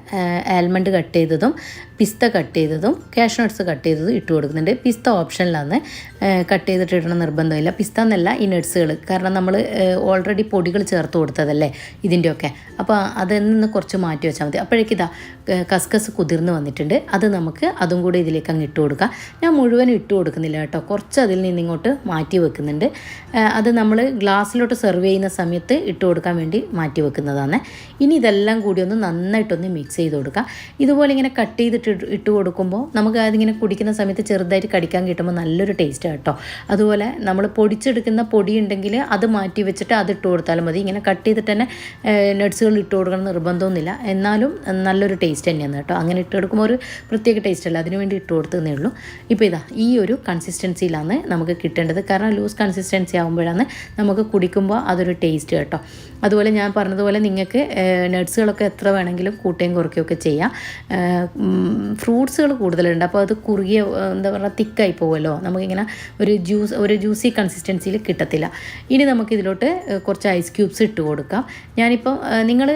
ആൽമണ്ട് കട്ട് ചെയ്തതും പിസ്ത കട്ട് ചെയ്തതും ക്യാഷ് നട്ട്സ് കട്ട് ചെയ്തതും ഇട്ട് കൊടുക്കുന്നുണ്ട്. പിസ്ത ഓപ്ഷനിലാണ് കട്ട് ചെയ്തിട്ട് ഇടണം നിർബന്ധമില്ല. പിസ്ത എന്നല്ല ഈ നട്ട്സുകൾ. കാരണം നമ്മൾ ഓൾറെഡി പൊടികൾ ചേർത്ത് കൊടുത്തതല്ലേ ഇതിന്റെയൊക്കെ. അപ്പോൾ അതിൽ നിന്ന് കുറച്ച് മാറ്റി വെച്ചാൽ മതി. അപ്പോഴേക്കും ഇതാ ഏഹ്, കസ്കസ് കുതിർന്ന് വന്നിട്ടുണ്ട്. അത് നമുക്ക് അതും കൂടി ഇതിലേക്ക് അങ്ങ് ഇട്ട് കൊടുക്കാം. ഞാൻ മുഴുവൻ ഇട്ട് കൊടുക്കുന്നില്ല കേട്ടോ. കുറച്ച് അതിൽ നിന്ന് ഇങ്ങോട്ട് മാറ്റി വെക്കുന്നുണ്ട്. അത് നമ്മൾ ഗ്ലാസ്സിലോട്ട് സെർവ് ചെയ്യുന്ന സമയത്ത് ഇട്ട് കൊടുക്കാൻ വേണ്ടി മാറ്റി വെക്കുന്നതാണ്. ഇനി ഇതെല്ലാം കൂടി ഒന്ന് നന്നായിട്ടൊന്ന് മിക്സ് ചെയ്ത് കൊടുക്കുക ഇതുപോലെ ഇങ്ങനെ കട്ട് ചെയ്തിട്ട് ഇട്ട് കൊടുക്കുമ്പോൾ നമുക്ക് അതിങ്ങനെ കുടിക്കുന്ന സമയത്ത് ചെറുതായിട്ട് കടിക്കാൻ കിട്ടുമ്പോൾ നല്ലൊരു ടേസ്റ്റ് കേട്ടോ. അതുപോലെ നമ്മൾ പൊടിച്ചെടുക്കുന്ന പൊടി ഉണ്ടെങ്കിൽ അത് മാറ്റി വെച്ചിട്ട് അത് ഇട്ട് കൊടുത്താലും മതി. ഇങ്ങനെ കട്ട് ചെയ്തിട്ട് തന്നെ നട്ട്സുകൾ ഇട്ട് കൊടുക്കണം നിർബന്ധമൊന്നുമില്ല. എന്നാലും നല്ലൊരു ടേസ്റ്റ് തന്നെയാണ് കേട്ടോ. അങ്ങനെ ഇട്ട് കൊടുക്കുമ്പോൾ ഒരു പ്രത്യേക ടേസ്റ്റ് അല്ല. അതിന് വേണ്ടി ഇട്ട് കൊടുത്തതേ ഉള്ളൂ. ഇപ്പോൾ ഇതാ ഈ ഒരു കൺസിസ്റ്റൻസിയിലാണ് നമുക്ക് കിട്ടേണ്ടത്. കാരണം ലൂസ് കൺസിസ്റ്റൻസി ആകുമ്പോഴാണ് നമുക്ക് കുടിക്കുമ്പോൾ അതൊരു ടേസ്റ്റ് കേട്ടോ. അതുപോലെ ഞാൻ പറഞ്ഞതുപോലെ നിങ്ങൾക്ക് നട്ട്സുകളൊക്കെ എത്ര വേണമെങ്കിലും കൂട്ടുകയും കുറയ്ക്കുകയൊക്കെ ചെയ്യാം. ഫ്രൂട്ട്സുകൾ കൂടുതലുണ്ട്. അപ്പോൾ അത് കുറുകിയ എന്താ പറയുക തിക്കായി പോകുമല്ലോ നമുക്കിങ്ങനെ ഒരു ജ്യൂസ് ഒരു ജ്യൂസി കൺസിസ്റ്റൻസിയിൽ കിട്ടത്തില്ല. ഇനി നമുക്ക് ഇതിലോട്ട് കുറച്ച് ഐസ് ക്യൂബ്സ് ഇട്ട് കൊടുക്കാം. ഞാനിപ്പോൾ നിങ്ങൾ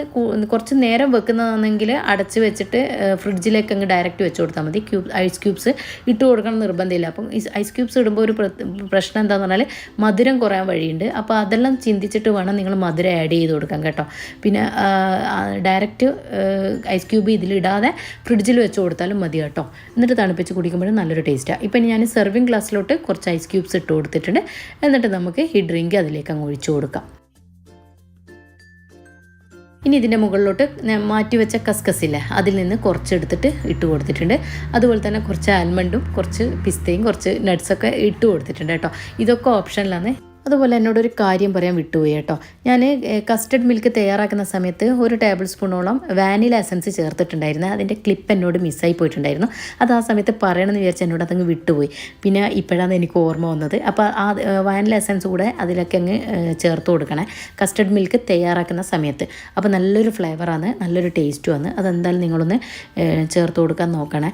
കുറച്ച് നേരം വെക്കുന്നതാണെങ്കിൽ അടച്ച് വെച്ചിട്ട് ഫ്രിഡ്ജിലേക്ക് അങ്ങ് ഡയറക്റ്റ് വെച്ച് കൊടുത്താൽ മതി. ക്യൂബ് ഐസ് ക്യൂബ്സ് ഇട്ട് കൊടുക്കണം നിർബന്ധമില്ല. അപ്പം ഐസ് ക്യൂബ്സ് ഇടുമ്പോൾ ഒരു പ്രശ്നം എന്താണെന്ന് പറഞ്ഞാൽ മധുരം കുറയാൻ വഴിയുണ്ട്. അപ്പോൾ അതെല്ലാം ചിന്തിച്ചിട്ട് വേണം നിങ്ങൾ മധുരം ആഡ് ചെയ്ത് കൊടുക്കാൻ കേട്ടോ. പിന്നെ ഡയറക്റ്റ് ഐസ് ക്യൂബ് ഇതിലിടാതെ ഫ്രിഡ്ജിൽ വെച്ച് കൊടുത്താലും മതി കേട്ടോ. എന്നിട്ട് തണുപ്പിച്ച് കുടിക്കുമ്പോഴും നല്ലൊരു ടേസ്റ്റാണ് ഇപ്പം ഞാൻ സെർവിങ് ഗ്ലാസ്സിലോട്ട് കുറച്ച് ഐസ് ക്യൂബ്സ് ഇട്ട് കൊടുത്തിട്ടുണ്ട്. എന്നിട്ട് നമുക്ക് ഈ ഡ്രിങ്ക് അതിലേക്ക് അങ്ങ് ഒഴിച്ചു കൊടുക്കാം. ഇനി ഇതിന്റെ മുകളിലോട്ട് ഞാൻ മാറ്റി വെച്ച കസ്കസില്ലേ അതിൽ നിന്ന് കുറച്ച് എടുത്തിട്ട് ഇട്ട് കൊടുത്തിട്ടുണ്ട്. അതുപോലെ തന്നെ കുറച്ച് ആൽമണ്ടും കുറച്ച് പിസ്തയും കുറച്ച് നട്ട്സൊക്കെ ഇട്ട് കൊടുത്തിട്ടുണ്ട് കേട്ടോ. ഇതൊക്കെ ഓപ്ഷനിലാണ് അതുപോലെ എന്നോടൊരു കാര്യം പറയാൻ വിട്ടുപോയി കേട്ടോ. ഞാൻ കസ്റ്റഡ് മിൽക്ക് തയ്യാറാക്കുന്ന സമയത്ത് ഒരു ടേബിൾ സ്പൂണോളം വാനില എസൻസ് ചേർത്തിട്ടുണ്ടായിരുന്നു. അതിന്റെ ക്ലിപ്പ് എന്നോട് മിസ്സായി പോയിട്ടുണ്ടായിരുന്നു. അത് ആ സമയത്ത് പറയണമെന്ന് വിചാരിച്ച് എന്നോട് അതങ്ങ് വിട്ടുപോയി. പിന്നെ ഇപ്പോഴാണ് എനിക്ക് ഓർമ്മ വന്നത്. അപ്പോൾ ആ വാനില എസൻസ് കൂടെ അതിലൊക്കെ അങ്ങ് ചേർത്ത് കൊടുക്കണേ. കസ്റ്റഡ് മിൽക്ക് തയ്യാറാക്കുന്ന സമയത്ത്. അപ്പോൾ നല്ലൊരു ഫ്ലേവറാണ് നല്ലൊരു ടേസ്റ്റുമാണ് അതെന്തായാലും നിങ്ങളൊന്ന് ചേർത്ത് കൊടുക്കാൻ നോക്കണേ.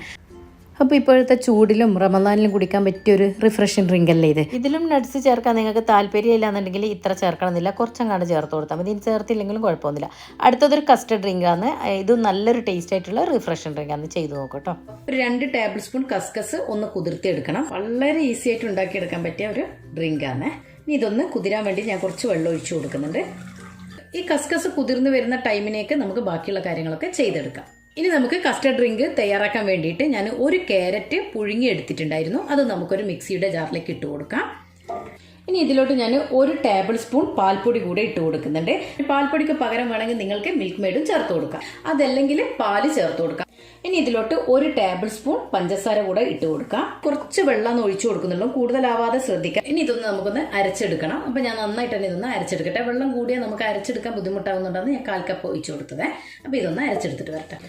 അപ്പോൾ ഇപ്പോഴത്തെ ചൂടിലും റമദാനിലും കുടിക്കാൻ പറ്റിയ ഒരു റിഫ്രഷിങ് ഡ്രിങ്ക് അല്ലേ ഇത്? ഇതിലും നട്സ് ചേർക്കാൻ നിങ്ങൾക്ക് താല്പര്യമില്ല എന്നുണ്ടെങ്കിൽ ഇത്ര ചേർക്കണമെന്നില്ല. കുറച്ചങ്ങാണ്ട് ചേർത്ത് കൊടുത്താൽ മതി. ഇനി ചേർത്തില്ലെങ്കിലും കുഴപ്പമൊന്നുമില്ല. അടുത്തതൊരു കസ്റ്റർഡ് ഡ്രിങ്കാണ് ഇത് നല്ലൊരു ടേസ്റ്റ് ആയിട്ടുള്ള റിഫ്രഷിങ് ഡ്രിങ്കാണ് ചെയ്ത് നോക്കട്ടോ ഒരു രണ്ട് ടേബിൾ സ്പൂൺ കസ്കസ് ഒന്ന് കുതിർത്തി എടുക്കണം വളരെ ഈസി ആയിട്ട് ഉണ്ടാക്കിയെടുക്കാൻ പറ്റിയ ഒരു ഡ്രിങ്കാണ് ഇനി ഇതൊന്ന് കുതിരാൻ വേണ്ടി ഞാൻ കുറച്ച് വെള്ളം ഒഴിച്ചു കൊടുക്കുന്നുണ്ട്. ഈ കസ്കസ് കുതിർന്ന് വരുന്ന ടൈമിനേക്ക് നമുക്ക് ബാക്കിയുള്ള കാര്യങ്ങളൊക്കെ ചെയ്തെടുക്കാം. ഇനി നമുക്ക് കസ്റ്റർഡ് ഡ്രിങ്ക് തയ്യാറാക്കാൻ വേണ്ടിയിട്ട് ഞാൻ ഒരു ക്യാരറ്റ് പുഴുങ്ങി എടുത്തിട്ടുണ്ടായിരുന്നു അത് നമുക്കൊരു മിക്സിയുടെ ജാറിലേക്ക് ഇട്ട് കൊടുക്കാം. ഇനി ഇതിലോട്ട് ഞാൻ ഒരു ടേബിൾ സ്പൂൺ പാൽപ്പൊടി കൂടെ ഇട്ട് കൊടുക്കുന്നുണ്ട്. പാൽപ്പൊടിക്ക് പകരം വേണമെങ്കിൽ നിങ്ങൾക്ക് മിൽക്ക് മെയ്ഡും ചേർത്ത് കൊടുക്കാം. അതല്ലെങ്കിൽ പാൽ ചേർത്ത് കൊടുക്കാം. ഇനി ഇതിലോട്ട് ഒരു ടേബിൾ സ്പൂൺ പഞ്ചസാര കൂടെ ഇട്ട് കൊടുക്കാം. കുറച്ച് വെള്ളം ഒഴിച്ചു കൊടുക്കുന്നുള്ളൂ. കൂടുതലാവാതെ ശ്രദ്ധിക്കാം. ഇനി ഇതൊന്ന് നമുക്കൊന്ന് അരച്ചെടുക്കണം. അപ്പൊ ഞാൻ നന്നായിട്ട് തന്നെ ഇതൊന്ന് അരച്ചെടുക്കട്ടെ. വെള്ളം കൂടിയാൽ നമുക്ക് അരച്ചെടുക്കാൻ ബുദ്ധിമുട്ടാവുന്നുണ്ടെന്ന് ഞാൻ കാൽ കപ്പ് ഒഴിച്ചു കൊടുത്തത്. അപ്പൊ ഇതൊന്ന് അരച്ചെടുത്തിട്ട് വരട്ടെ.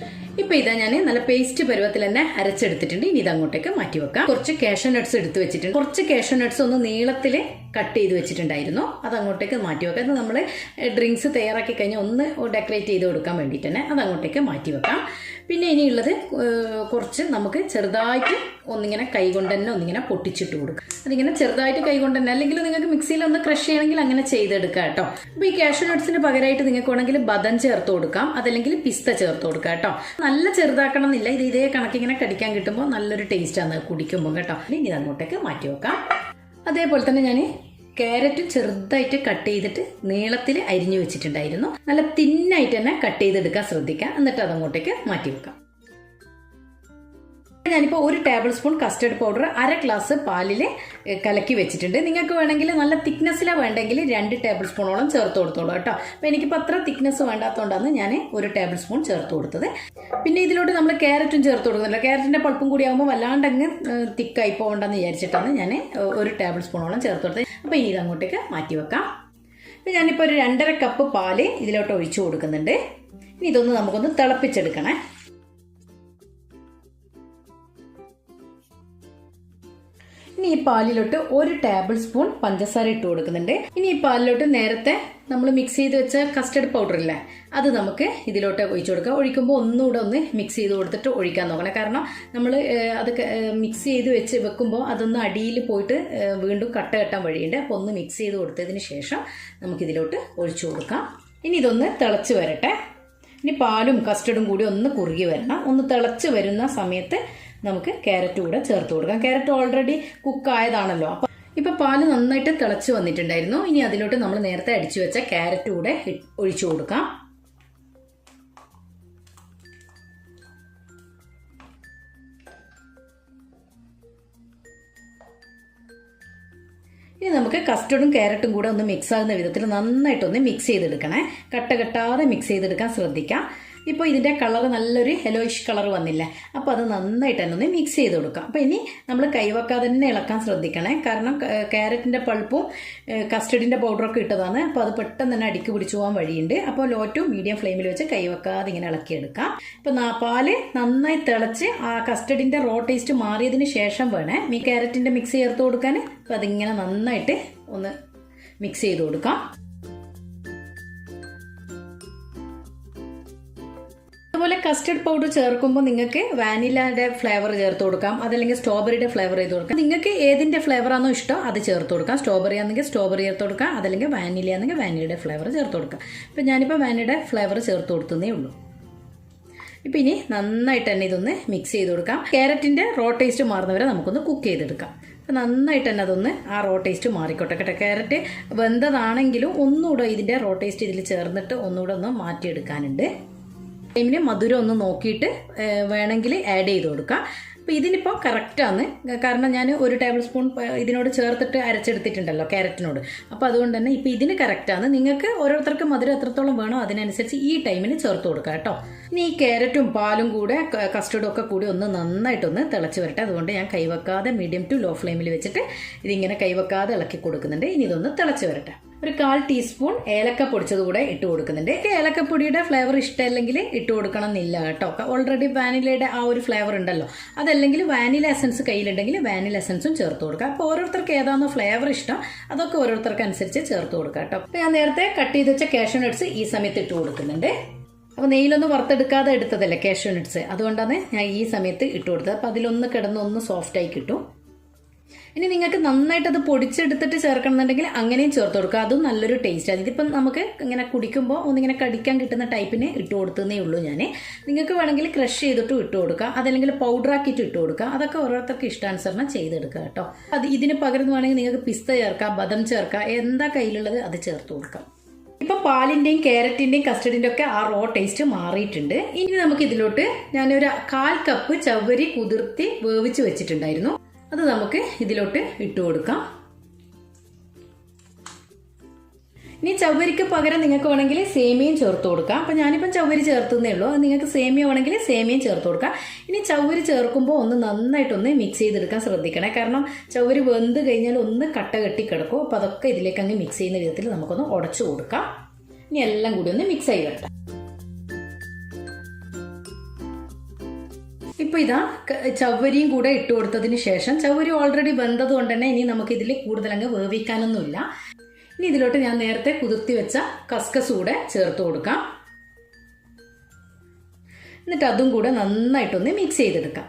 ഇപ്പൊ ഇതാ ഞാൻ നല്ല പേസ്റ്റ് പരുവത്തിൽ തന്നെ അരച്ചെടുത്തിട്ടുണ്ട്. ഇനി ഇത് അങ്ങോട്ടേക്ക് മാറ്റി വെക്കാം കുറച്ച് കാഷ്യൂ നട്ട്സ് എടുത്ത് വെച്ചിട്ടുണ്ട്. കുറച്ച് കാഷ്യൂ നട്ട്സ് ഒന്ന് നീളത്തിൽ കട്ട് ചെയ്ത് വെച്ചിട്ടുണ്ടായിരുന്നു. അതങ്ങോട്ടേക്ക് മാറ്റി വെക്കാം അത് നമ്മൾ ഡ്രിങ്ക്സ് തയ്യാറാക്കി കഴിഞ്ഞാൽ ഒന്ന് ഡെക്കറേറ്റ് ചെയ്ത് കൊടുക്കാൻ വേണ്ടിയിട്ട് തന്നെ അതങ്ങോട്ടേക്ക് മാറ്റി വെക്കാം പിന്നെ ഇനിയുള്ളത് കുറച്ച് നമുക്ക് ചെറുതായിട്ട് ഒന്നിങ്ങനെ കൈ കൊണ്ട് തന്നെ ഒന്നിങ്ങനെ പൊട്ടിച്ചിട്ട് കൊടുക്കാം. അതിങ്ങനെ ചെറുതായിട്ട് കൈ കൊണ്ട് തന്നെ അല്ലെങ്കിൽ നിങ്ങൾക്ക് മിക്സിയിൽ ഒന്ന് ക്രഷ് ചെയ്യണമെങ്കിൽ അങ്ങനെ ചെയ്തെടുക്കാം കേട്ടോ. അപ്പോൾ ഈ കാഷ്യൂ നട്ട്സിന് പകരമായിട്ട് നിങ്ങൾക്ക് വേണമെങ്കിൽ ബദം ചേർത്ത് കൊടുക്കാം അതല്ലെങ്കിൽ പിസ്ത ചേർത്ത് കൊടുക്കാം കേട്ടോ. നല്ല ചെറുതാക്കണം എന്നില്ല ഇത് ഇതേ കണക്കിങ്ങനെ കടിക്കാൻ കിട്ടുമ്പോൾ നല്ലൊരു ടേസ്റ്റാണ് കുടിക്കുമ്പോൾ കേട്ടോ. ഇനി അങ്ങോട്ടേക്ക് മാറ്റി വെക്കാം അതേപോലെ തന്നെ ഞാൻ ക്യാരറ്റ് ചെറുതായിട്ട് കട്ട് ചെയ്തിട്ട് നീളത്തിൽ അരിഞ്ഞു വെച്ചിട്ടുണ്ടായിരുന്നു. നല്ല തിന്നായിട്ട് തന്നെ കട്ട് ചെയ്തെടുക്കാൻ ശ്രദ്ധിക്കാം. എന്നിട്ട് അതങ്ങോട്ടേക്ക് മാറ്റി വെക്കാം. ഞാനിപ്പോൾ ഒരു ടേബിൾ സ്പൂൺ കസ്റ്റർഡ് പൗഡർ അര ഗ്ലാസ് പാലിൽ കലക്കി വെച്ചിട്ടുണ്ട്. നിങ്ങൾക്ക് വേണമെങ്കിൽ നല്ല തിക്നെസ്സിലാണ് വേണ്ടെങ്കിൽ രണ്ട് ടേബിൾ സ്പൂണോളം ചേർത്ത് കൊടുത്തോളൂ കേട്ടോ. അപ്പോൾ എനിക്കിപ്പോൾ അത്ര തിക്നെസ് വേണ്ടാത്തതുകൊണ്ടാണ് ഞാൻ ഒരു ടേബിൾ സ്പൂൺ ചേർത്ത് കൊടുത്തത്. പിന്നെ ഇതിലോട്ട് നമ്മൾ ക്യാരറ്റും ചേർത്ത് കൊടുക്കുന്നില്ല ക്യാരറ്റിന്റെ പൾപ്പും കൂടി ആകുമ്പോൾ വല്ലാണ്ട് അങ്ങ് തിക്കായി പോകണ്ടെന്ന് വിചാരിച്ചിട്ടാണ് ഞാൻ ഒരു ടേബിൾ സ്പൂണോളം ചേർത്ത് കൊടുത്തത്. അപ്പോൾ ഇനി ഇതങ്ങോട്ടേക്ക് മാറ്റി വെക്കാം. അപ്പോൾ ഞാനിപ്പോൾ ഒരു രണ്ടര കപ്പ് പാൽ ഇതിലോട്ട് ഒഴിച്ചു കൊടുക്കുന്നുണ്ട്. ഇനി ഇതൊന്ന് നമുക്കൊന്ന് തിളപ്പിച്ചെടുക്കണേ. ഇനി ഈ പാലിലോട്ട് ഒരു ടേബിൾ സ്പൂൺ പഞ്ചസാര ഇട്ട് കൊടുക്കുന്നുണ്ട്. ഇനി ഈ പാലിലോട്ട് നേരത്തെ നമ്മൾ മിക്സ് ചെയ്ത് വെച്ച കസ്റ്റർഡ് പൗഡർ ഇല്ലേ അത് നമുക്ക് ഇതിലോട്ട് ഒഴിച്ചു കൊടുക്കാം. ഒഴിക്കുമ്പോൾ ഒന്നുകൂടെ ഒന്ന് മിക്സ് ചെയ്ത് കൊടുത്തിട്ട് ഒഴിക്കാൻ നോക്കണം. കാരണം നമ്മൾ അത് മിക്സ് ചെയ്ത് വെച്ച് വെക്കുമ്പോൾ അതൊന്ന് അടിയിൽ പോയിട്ട് വീണ്ടും കട്ട കെട്ടാൻ വഴിയുണ്ട്. അപ്പോൾ ഒന്ന് മിക്സ് ചെയ്ത് കൊടുത്തതിന് ശേഷം നമുക്കിതിലോട്ട് ഒഴിച്ചു കൊടുക്കാം. ഇനി ഇതൊന്ന് തിളച്ച് വരട്ടെ. ഇനി പാലും കസ്റ്റർഡും കൂടി ഒന്ന് കുറുകി വരണം. ഒന്ന് തിളച്ച് വരുന്ന സമയത്ത് നമുക്ക് ക്യാരറ്റ് കൂടെ ചേർത്ത് കൊടുക്കാം. ക്യാരറ്റ് ഓൾറെഡി കുക്ക് ആയതാണല്ലോ. അപ്പം ഇപ്പൊ പാൽ നന്നായിട്ട് തിളച്ച് വന്നിട്ടുണ്ടായിരുന്നു. ഇനി അതിലോട്ട് നമ്മൾ നേരത്തെ അടിച്ചു വെച്ച ക്യാരറ്റ് കൂടെ ഒഴിച്ചു കൊടുക്കാം. ഇനി നമുക്ക് കസ്റ്റർഡും ക്യാരറ്റും കൂടെ ഒന്ന് മിക്സ് ആകുന്ന വിധത്തിൽ നന്നായിട്ടൊന്ന് മിക്സ് ചെയ്തെടുക്കണേ. കട്ട കെട്ടാതെ മിക്സ് ചെയ്തെടുക്കാൻ ശ്രദ്ധിക്കാം. ഇപ്പോൾ ഇതിന്റെ കളർ നല്ലൊരു ഹെലോയിഷ് കളർ വന്നില്ല. അപ്പോൾ അത് നന്നായിട്ട് തന്നെ ഒന്ന് മിക്സ് ചെയ്ത് കൊടുക്കാം. അപ്പോൾ ഇനി നമ്മൾ കൈവക്കാതെ തന്നെ ഇളക്കാൻ ശ്രദ്ധിക്കണേ. കാരണം ക്യാരറ്റിന്റെ പൾപ്പും കസ്റ്റഡിന്റെ പൗഡറൊക്കെ ഇട്ടതാണ്. അപ്പോൾ അത് പെട്ടെന്ന് തന്നെ അടിക്ക് പിടിച്ചു പോകാൻ വഴിയുണ്ട്. അപ്പോൾ ലോ ടു മീഡിയം ഫ്ലെയിമിൽ വെച്ച് കൈവെക്കാതെ ഇങ്ങനെ ഇളക്കിയെടുക്കാം. ഇപ്പോൾ പാൽ നന്നായി തിളച്ച് ആ കസ്റ്റഡിന്റെ റോ ടേസ്റ്റ് മാറിയതിന് ശേഷം വേണേ ഈ ക്യാരറ്റിന്റെ മിക്സ് ചേർത്ത് കൊടുക്കാൻ അപ്പോൾ അതിങ്ങനെ നന്നായിട്ട് ഒന്ന് മിക്സ് ചെയ്ത് കൊടുക്കാം. അതുപോലെ കസ്റ്റർഡ് പൗഡർ ചേർക്കുമ്പോൾ നിങ്ങൾക്ക് വാനിലയുടെ ഫ്ലേവർ ചേർത്ത് കൊടുക്കാം. അതല്ലെങ്കിൽ സ്ട്രോബെറിയുടെ ഫ്ലേവർ ചെയ്ത് കൊടുക്കാം. നിങ്ങൾക്ക് ഏതിന്റെ ഫ്ലേവർ ആണോ ഇഷ്ടം അത് ചേർത്ത് കൊടുക്കാം. സ്ട്രോബെറി ആണെങ്കിൽ സ്ട്രോബെറി ചേർത്ത് കൊടുക്കാം. അതല്ലെങ്കിൽ വാനില ആണെങ്കിൽ വാനിലയുടെ ഫ്ലേവർ ചേർത്ത് കൊടുക്കാം. ഇപ്പം ഞാനിപ്പോൾ വാനിലയുടെ ഫ്ലേവർ ചേർത്ത് കൊടുത്തതേ ഉള്ളൂ. ഇപ്പം ഇനി നന്നായിട്ട് തന്നെ ഇതൊന്ന് മിക്സ് ചെയ്ത് കൊടുക്കാം. ക്യാരറ്റിന്റെ റോ ടേസ്റ്റ് മാറുന്നവരെ നമുക്കൊന്ന് കുക്ക് ചെയ്തെടുക്കാം. അപ്പം നന്നായിട്ട് തന്നെ അതൊന്ന് ആ റോ ടേസ്റ്റ് മാറിക്കോട്ടെ കേട്ടോ. ക്യാരറ്റ് വെന്തതാണെങ്കിലും ഒന്നുകൂടെ ഇതിന്റെ റോ ടേസ്റ്റ് ഇതിൽ ചേർന്നിട്ട് ഒന്നുകൂടെ ഒന്ന് മാറ്റിയെടുക്കാനുണ്ട്. ടൈമിന് മധുരം ഒന്ന് നോക്കിയിട്ട് വേണമെങ്കിൽ ആഡ് ചെയ്ത് കൊടുക്കാം. അപ്പോൾ ഇതിനിപ്പോൾ കറക്റ്റാണ് കാരണം ഞാൻ ഒരു ടേബിൾ സ്പൂൺ ഇതിനോട് ചേർത്തിട്ട് അരച്ചെടുത്തിട്ടുണ്ടല്ലോ ക്യാരറ്റിനോട് അപ്പോൾ അതുകൊണ്ട് തന്നെ ഇപ്പോൾ ഇതിന് കറക്റ്റാണ് നിങ്ങൾക്ക് ഓരോരുത്തർക്ക് മധുരം എത്രത്തോളം വേണോ അതിനനുസരിച്ച് ഈ ടൈമിന് ചേർത്ത് കൊടുക്കാം കേട്ടോ. ഇനി ഈ ക്യാരറ്റും പാലും കൂടെ കസ്റ്റർഡും ഒക്കെ കൂടി ഒന്ന് നന്നായിട്ടൊന്ന് തിളച്ച് വരട്ടെ. അതുകൊണ്ട് ഞാൻ കൈവെക്കാതെ മീഡിയം ടു ലോ ഫ്ലെയിമിൽ വെച്ചിട്ട് ഇതിങ്ങനെ കൈവെക്കാതെ ഇളക്കി കൊടുക്കുന്നുണ്ട്. ഇനി ഇതൊന്ന് തിളച്ച് വരട്ടെ. ഒരു കാൽ ടീസ്പൂൺ ഏലക്ക പൊടിച്ചത് കൂടെ ഇട്ട് കൊടുക്കുന്നുണ്ട്. ഏലക്കപ്പൊടിയുടെ ഫ്ലേവർ ഇഷ്ടമല്ലെങ്കിൽ ഇട്ട് കൊടുക്കണം എന്നില്ല കേട്ടോ ഓൾറെഡി വാനിലയുടെ ആ ഒരു ഫ്ലേവർ ഉണ്ടല്ലോ. അതല്ലെങ്കിൽ വാനില എസൻസ് കയ്യിലുണ്ടെങ്കിൽ വാനില എസൻസും ചേർത്ത് കൊടുക്കുക. അപ്പോൾ ഓരോരുത്തർക്ക് ഏതാണോ ഫ്ലേവർ ഇഷ്ടം അതൊക്കെ ഓരോരുത്തർക്ക് അനുസരിച്ച് ചേർത്ത് കൊടുക്കുക കേട്ടോ. അപ്പോൾ ഞാൻ നേരത്തെ കട്ട് ചെയ്ത് വെച്ച കാഷ്യൂ നട്ട്സ് ഈ സമയത്ത് ഇട്ട് കൊടുക്കുന്നുണ്ട്. അപ്പോൾ നെയ്യിലൊന്നും വറുത്തെടുക്കാതെ എടുത്തതല്ലേ കാഷ്യൂ നട്ട്സ് അതുകൊണ്ടാണ് ഞാൻ ഈ സമയത്ത് ഇട്ട് കൊടുത്തത്. അപ്പോൾ അതിലൊന്ന് കിടന്ന് ഒന്ന് സോഫ്റ്റായി കിട്ടും. ഇനി നിങ്ങൾക്ക് നന്നായിട്ട് അത് പൊടിച്ചെടുത്തിട്ട് ചേർക്കണമെന്നുണ്ടെങ്കിൽ അങ്ങനെയും ചേർത്ത് കൊടുക്കുക. അതും നല്ലൊരു ടേസ്റ്റാണ് ഇതിപ്പം നമുക്ക് ഇങ്ങനെ കുടിക്കുമ്പോൾ ഒന്നിങ്ങനെ കടിക്കാൻ കിട്ടുന്ന ടൈപ്പിന് ഇട്ട് കൊടുത്തതേ ഉള്ളൂ ഞാൻ നിങ്ങൾക്ക് വേണമെങ്കിൽ ക്രഷ് ചെയ്തിട്ടും ഇട്ട് കൊടുക്കുക അതല്ലെങ്കിൽ പൗഡർ ആക്കിയിട്ട് ഇട്ട് കൊടുക്കുക അതൊക്കെ ഓരോരുത്തർക്ക് ഇഷ്ടാനുസരണം ചെയ്തെടുക്കുക കേട്ടോ. അത് ഇതിന് പകരം വേണമെങ്കിൽ നിങ്ങൾക്ക് പിസ്ത ചേർക്കാം ബദം ചേർക്കാം എന്താ കയ്യിലുള്ളത് അത് ചേർത്ത് കൊടുക്കാം. ഇപ്പൊ പാലിന്റെയും ക്യാരറ്റിന്റെയും കസ്റ്റഡിന്റെ ഒക്കെ ആ റോ ടേസ്റ്റ് മാറിയിട്ടുണ്ട്. ഇനി നമുക്ക് ഇതിലോട്ട് ഞാനൊരു കാൽ കപ്പ് ചവ്വരി കുതിർത്തി വേവിച്ച് വെച്ചിട്ടുണ്ടായിരുന്നു. അത് നമുക്ക് ഇതിലോട്ട് ഇട്ട് കൊടുക്കാം. ഇനി ചവ്വരിക്ക് പകരം നിങ്ങൾക്ക് വേണമെങ്കിൽ സേമിയയും ചേർത്ത് കൊടുക്കാം. അപ്പം ഞാനിപ്പം ചവ്വരി ചേർത്തുന്നേ ഉള്ളൂ. നിങ്ങൾക്ക് സേമിയ വേണമെങ്കിൽ സേമിയയും ചേർത്ത് കൊടുക്കാം. ഇനി ചവ്വരി ചേർക്കുമ്പോൾ ഒന്ന് നന്നായിട്ടൊന്ന് മിക്സ് ചെയ്തെടുക്കാൻ ശ്രദ്ധിക്കണേ. കാരണം ചവ്വരി വെന്ത് കഴിഞ്ഞാൽ ഒന്ന് കട്ട കെട്ടി കിടക്കും. അപ്പോൾ അതൊക്കെ ഇതിലേക്ക് അങ്ങ് മിക്സ് ചെയ്യുന്ന വിധത്തിൽ നമുക്കൊന്ന് ഉടച്ചു കൊടുക്കാം. ഇനി എല്ലാം കൂടി ഒന്ന് മിക്സ് ആയി വരട്ടെ ഇപ്പൊ ഇതാ ചവരിയും കൂടെ ഇട്ട് കൊടുത്തതിന് ശേഷം ചവ്വരി ഓൾറെഡി വെന്തത് കൊണ്ട് തന്നെ ഇനി നമുക്ക് ഇതിൽ കൂടുതൽ അങ്ങ് വേവിക്കാനൊന്നുമില്ല. ഇനി ഇതിലോട്ട് ഞാൻ നേരത്തെ കുതിർത്തി വെച്ച കസ്കസ് കൂടെ ചേർത്ത് കൊടുക്കാം. എന്നിട്ട് അതും കൂടെ നന്നായിട്ടൊന്ന് മിക്സ് ചെയ്തെടുക്കാം.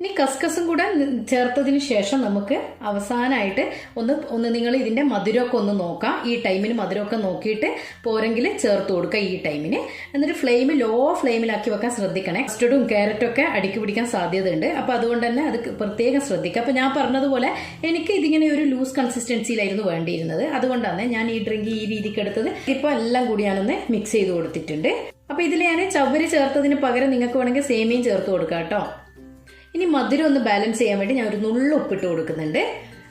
ഇനി കസ്കസും കൂടെ ചേർത്തതിന് ശേഷം നമുക്ക് അവസാനമായിട്ട് ഒന്ന് ഒന്ന് നിങ്ങൾ ഇതിന്റെ മധുരമൊക്കെ ഒന്ന് നോക്കാം. ഈ ടൈമിന് മധുരമൊക്കെ നോക്കിയിട്ട് പോരെങ്കിൽ ചേർത്ത് കൊടുക്കുക ഈ ടൈമിന്. എന്നിട്ട് ഫ്ലെയിം ലോ ഫ്ലെയിമിലാക്കി വെക്കാൻ ശ്രദ്ധിക്കണേ. കസ്റ്റഡും ക്യാരറ്റും ഒക്കെ അടുക്കി പിടിക്കാൻ സാധ്യതയുണ്ട്. അപ്പോൾ അതുകൊണ്ട് തന്നെ അത് പ്രത്യേകം ശ്രദ്ധിക്കുക. അപ്പോൾ ഞാൻ പറഞ്ഞതുപോലെ എനിക്ക് ഇതിങ്ങനെ ഒരു ലൂസ് കൺസിസ്റ്റൻസിയിലായിരുന്നു വേണ്ടിയിരുന്നത്. അതുകൊണ്ടാണ് ഞാൻ ഈ ഡ്രിങ്ക് ഈ രീതിക്ക് എടുത്തത്. ഇപ്പോൾ എല്ലാം കൂടി ഞാനൊന്ന് മിക്സ് ചെയ്ത് കൊടുത്തിട്ടുണ്ട്. അപ്പോൾ ഇതിൽ ഞാൻ ചവ്വരി ചേർത്തതിന് പകരം നിങ്ങൾക്ക് വേണമെങ്കിൽ സേമിയയും ചേർത്ത് കൊടുക്കാം കേട്ടോ. ഇനി മധുരം ഒന്ന് ബാലൻസ് ചെയ്യാൻ വേണ്ടി ഞാൻ ഒരു നുള്ളു ഉപ്പിട്ട് കൊടുക്കുന്നുണ്ട്.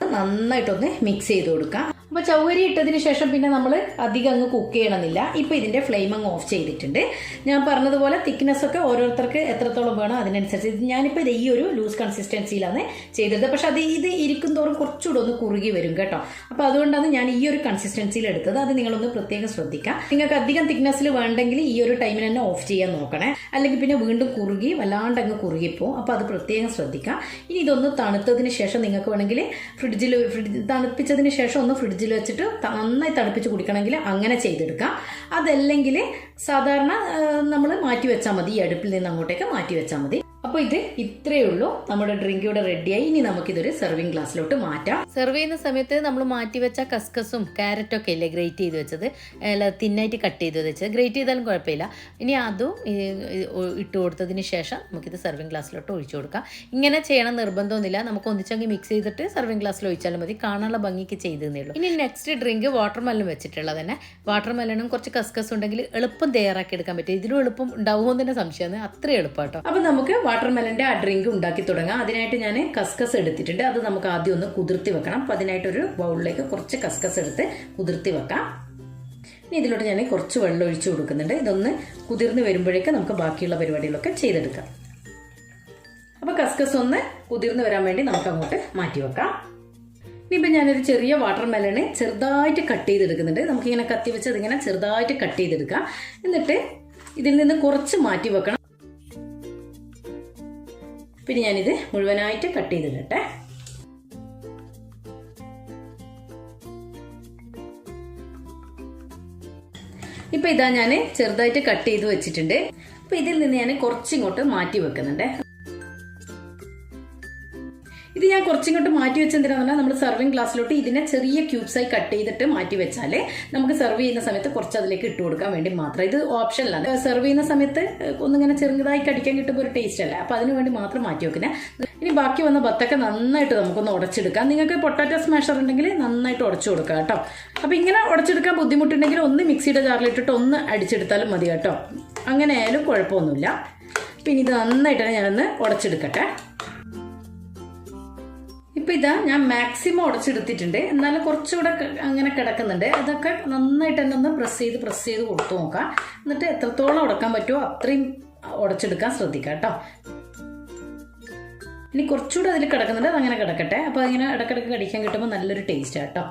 നന്നായിട്ടൊന്ന് മിക്സ് ചെയ്ത് കൊടുക്കാം. അപ്പോൾ ചൗകരി ഇട്ടതിന് ശേഷം പിന്നെ നമ്മൾ അധികം അങ്ങ് കുക്ക് ചെയ്യണമെന്നില്ല. ഇപ്പോൾ ഇതിന്റെ ഫ്ലെയിം അങ്ങ് ഓഫ് ചെയ്തിട്ടുണ്ട്. ഞാൻ പറഞ്ഞതുപോലെ തിക്നെസ് ഒക്കെ ഓരോരുത്തർക്ക് എത്രത്തോളം വേണോ അതിനനുസരിച്ച്. ഇത് ഞാനിപ്പോൾ ഈ ഒരു ലൂസ് കൺസിസ്റ്റൻസിയിലാണ് ചെയ്തത് പക്ഷെ അത് ഇത് ഇരിക്കും തോറും കുറച്ചുകൂടെ ഒന്ന് കുറുകി വരും കേട്ടോ. അപ്പോൾ അതുകൊണ്ടാണ് ഞാൻ ഈ ഒരു കൺസിസ്റ്റൻസിയിൽ എടുത്തത്. അത് നിങ്ങളൊന്ന് പ്രത്യേകം ശ്രദ്ധിക്കാം. നിങ്ങൾക്ക് അധികം തിക്നെസ്സിൽ വേണ്ടെങ്കിൽ ഈ ഒരു ടൈമിൽ തന്നെ ഓഫ് ചെയ്യാൻ നോക്കണേ. അല്ലെങ്കിൽ പിന്നെ വീണ്ടും കുറുകി വല്ലാണ്ട് അങ്ങ് കുറുകിപ്പോവും അപ്പോൾ അത് പ്രത്യേകം ശ്രദ്ധിക്കാം. ഇനി ഇതൊന്ന് തണുത്തതിന് ശേഷം നിങ്ങൾക്ക് വേണമെങ്കിൽ ഫ്രിഡ്ജിൽ ഫ്രിഡ്ജ് തണുപ്പിച്ചതിന് ശേഷം ഒന്ന് ഫ്രിഡ്ജിൽ വെച്ചിട്ട് നന്നായി തണുപ്പിച്ച് കുടിക്കണമെങ്കിൽ അങ്ങനെ ചെയ്തെടുക്കാം. അതല്ലെങ്കിൽ സാധാരണ നമ്മൾ മാറ്റി വെച്ചാൽ മതി. ഈ അടുപ്പിൽ നിന്ന് അങ്ങോട്ടേക്ക് മാറ്റി വെച്ചാൽ മതി. അപ്പോൾ ഇത് ഇത്രയേ ഉള്ളൂ. നമ്മുടെ ഡ്രിങ്ക് ഇവിടെ റെഡിയായി ഇനി നമുക്കിതൊരു സെർവിങ് ഗ്ലാസ്സിലോട്ട് മാറ്റാം. സെർവ് ചെയ്യുന്ന സമയത്ത് നമ്മൾ മാറ്റി വെച്ച കസ്കസും ക്യാരറ്റും ഒക്കെ ഇല്ലേ ഗ്രേറ്റ് ചെയ്ത് വെച്ചത്? അല്ല തിന്നായിട്ട് കട്ട് ചെയ്ത് വെച്ചത്. ഗ്രേറ്റ് ചെയ്താലും കുഴപ്പമില്ല. ഇനി അതും ഇട്ട് കൊടുത്തതിന് ശേഷം നമുക്കിത് സെർവിങ് ഗ്ലാസ്സിലോട്ട് ഒഴിച്ചു കൊടുക്കാം. ഇങ്ങനെ ചെയ്യണം നിർബന്ധമൊന്നുമില്ല. നമുക്ക് ഒന്നിച്ചങ്ങ് മിക്സ് ചെയ്തിട്ട് സെർവിങ് ഗ്ലാസ്സിൽ ഒഴിച്ചാലും മതി. കാണാനുള്ള ഭംഗിക്ക് ചെയ്തേ ഉള്ളൂ. ഇനി നെക്സ്റ്റ് ഡ്രിങ്ക് വാട്ടർ മെല്ലും വെച്ചിട്ടുള്ളത് തന്നെ. വാട്ടർ മെല്ലനും കുറച്ച് കസ്കസ് ഉണ്ടെങ്കിൽ എളുപ്പം തയ്യാറാക്കി എടുക്കാൻ പറ്റും. ഇതിലും എളുപ്പം ഉണ്ടാവുമോ തന്നെ സംശയമാണ്. അത്രയും എളുപ്പം കേട്ടോ അപ്പൊ നമുക്ക് വാട്ടർ മെലന്റെ ആ ഡ്രിങ്ക് ഉണ്ടാക്കി തുടങ്ങാം. അതിനായിട്ട് ഞാൻ കസ്കസ് എടുത്തിട്ടുണ്ട്. അത് നമുക്ക് ആദ്യം ഒന്ന് കുതിർത്തി വെക്കണം. അപ്പോൾ അതിനായിട്ടൊരു ബൗളിലേക്ക് കുറച്ച് കസ്കസ് എടുത്ത് കുതിർത്തി വെക്കാം. ഇനി ഇതിലോട്ട് ഞാൻ കുറച്ച് വെള്ളം ഒഴിച്ചു കൊടുക്കുന്നുണ്ട്. ഇതൊന്ന് കുതിർന്ന് വരുമ്പോഴേക്ക് നമുക്ക് ബാക്കിയുള്ള പരിപാടികളൊക്കെ ചെയ്തെടുക്കാം. അപ്പോൾ കസ്കസ് ഒന്ന് കുതിർന്ന് വരാൻ വേണ്ടി നമുക്ക് അങ്ങോട്ട് മാറ്റി വെക്കാം. ഇനിയിപ്പോൾ ഞാനൊരു ചെറിയ വാട്ടർ മെലണ് ചെറുതായിട്ട് കട്ട് ചെയ്തെടുക്കുന്നുണ്ട്. നമുക്കിങ്ങനെ കത്തി വെച്ച് അതിങ്ങനെ ചെറുതായിട്ട് കട്ട് ചെയ്തെടുക്കാം. എന്നിട്ട് ഇതിൽ നിന്ന് കുറച്ച് മാറ്റി വെക്കണം. പിന്നെ ഞാനിത് മുഴുവനായിട്ട് കട്ട് ചെയ്തിടട്ടെ. ഇപ്പൊ ഇതാ ഞാൻ ചെറുതായിട്ട് കട്ട് ചെയ്ത് വെച്ചിട്ടുണ്ട്. അപ്പൊ ഇതിൽ നിന്ന് ഞാൻ കുറച്ചിങ്ങോട്ട് മാറ്റി വെക്കുന്നുണ്ട്. ഇത് ഞാൻ കുറച്ചിങ്ങോട്ട് മാറ്റി വെച്ചെന്തിനാന്ന് പറഞ്ഞാൽ നമ്മൾ സെർവിങ് ഗ്ലാസ്സിലോട്ട് ഇതിനെ ചെറിയ ക്യൂബ്സായി കട്ട് ചെയ്തിട്ട് മാറ്റി വെച്ചാൽ നമുക്ക് സെർവ് ചെയ്യുന്ന സമയത്ത് കുറച്ച് അതിലേക്ക് ഇട്ട് കൊടുക്കാൻ വേണ്ടി മാത്രം. ഇത് ഓപ്ഷനിലാണ് സെർവ് ചെയ്യുന്ന സമയത്ത് ഒന്നിങ്ങനെ ചെറുതായി കടിക്കാൻ കിട്ടുമ്പോൾ ഒരു ടേസ്റ്റ് അല്ല. അപ്പോൾ അതിന് വേണ്ടി മാത്രം മാറ്റി വെക്കുന്നത് ഇനി ബാക്കി വന്ന ബത്തൊക്കെ നന്നായിട്ട് നമുക്കൊന്ന് ഉടച്ചെടുക്കാം. നിങ്ങൾക്ക് പൊട്ടാറ്റോ സ്മാഷർ ഉണ്ടെങ്കിൽ നന്നായിട്ട് ഉടച്ചു കൊടുക്കാം കേട്ടോ. അപ്പോൾ ഇങ്ങനെ ഉടച്ചെടുക്കാൻ ബുദ്ധിമുട്ടുണ്ടെങ്കിൽ ഒന്ന് മിക്സിയുടെ ജാറിലിട്ടിട്ട് ഒന്ന് അടിച്ചെടുത്താലും മതി കേട്ടോ. അങ്ങനെ ആയാലും കുഴപ്പമൊന്നുമില്ല. പിന്നെ ഇത് നന്നായിട്ട് ഞാനൊന്ന് ഉടച്ചെടുക്കട്ടെ. ഇപ്പൊ ഇതാ ഞാൻ മാക്സിമം ഉടച്ചെടുത്തിട്ടുണ്ട്. എന്നാലും കുറച്ചുകൂടെ അങ്ങനെ കിടക്കുന്നുണ്ട്. അതൊക്കെ നന്നായിട്ട് തന്നെ ഒന്ന് പ്രസ് ചെയ്ത് പ്രസ് ചെയ്ത് കൊടുത്തു നോക്കാം. എന്നിട്ട് എത്രത്തോളം ഉടക്കാൻ പറ്റുമോ അത്രയും ഉടച്ചെടുക്കാൻ ശ്രദ്ധിക്കാം കേട്ടോ. ഇനി കുറച്ചുകൂടെ അതിൽ കിടക്കുന്നുണ്ട്. അതങ്ങനെ കിടക്കട്ടെ. അപ്പോൾ അതിങ്ങനെ ഇടക്കിടക്ക് കടിക്കാൻ കിട്ടുമ്പോൾ നല്ലൊരു ടേസ്റ്റ് കേട്ടോ.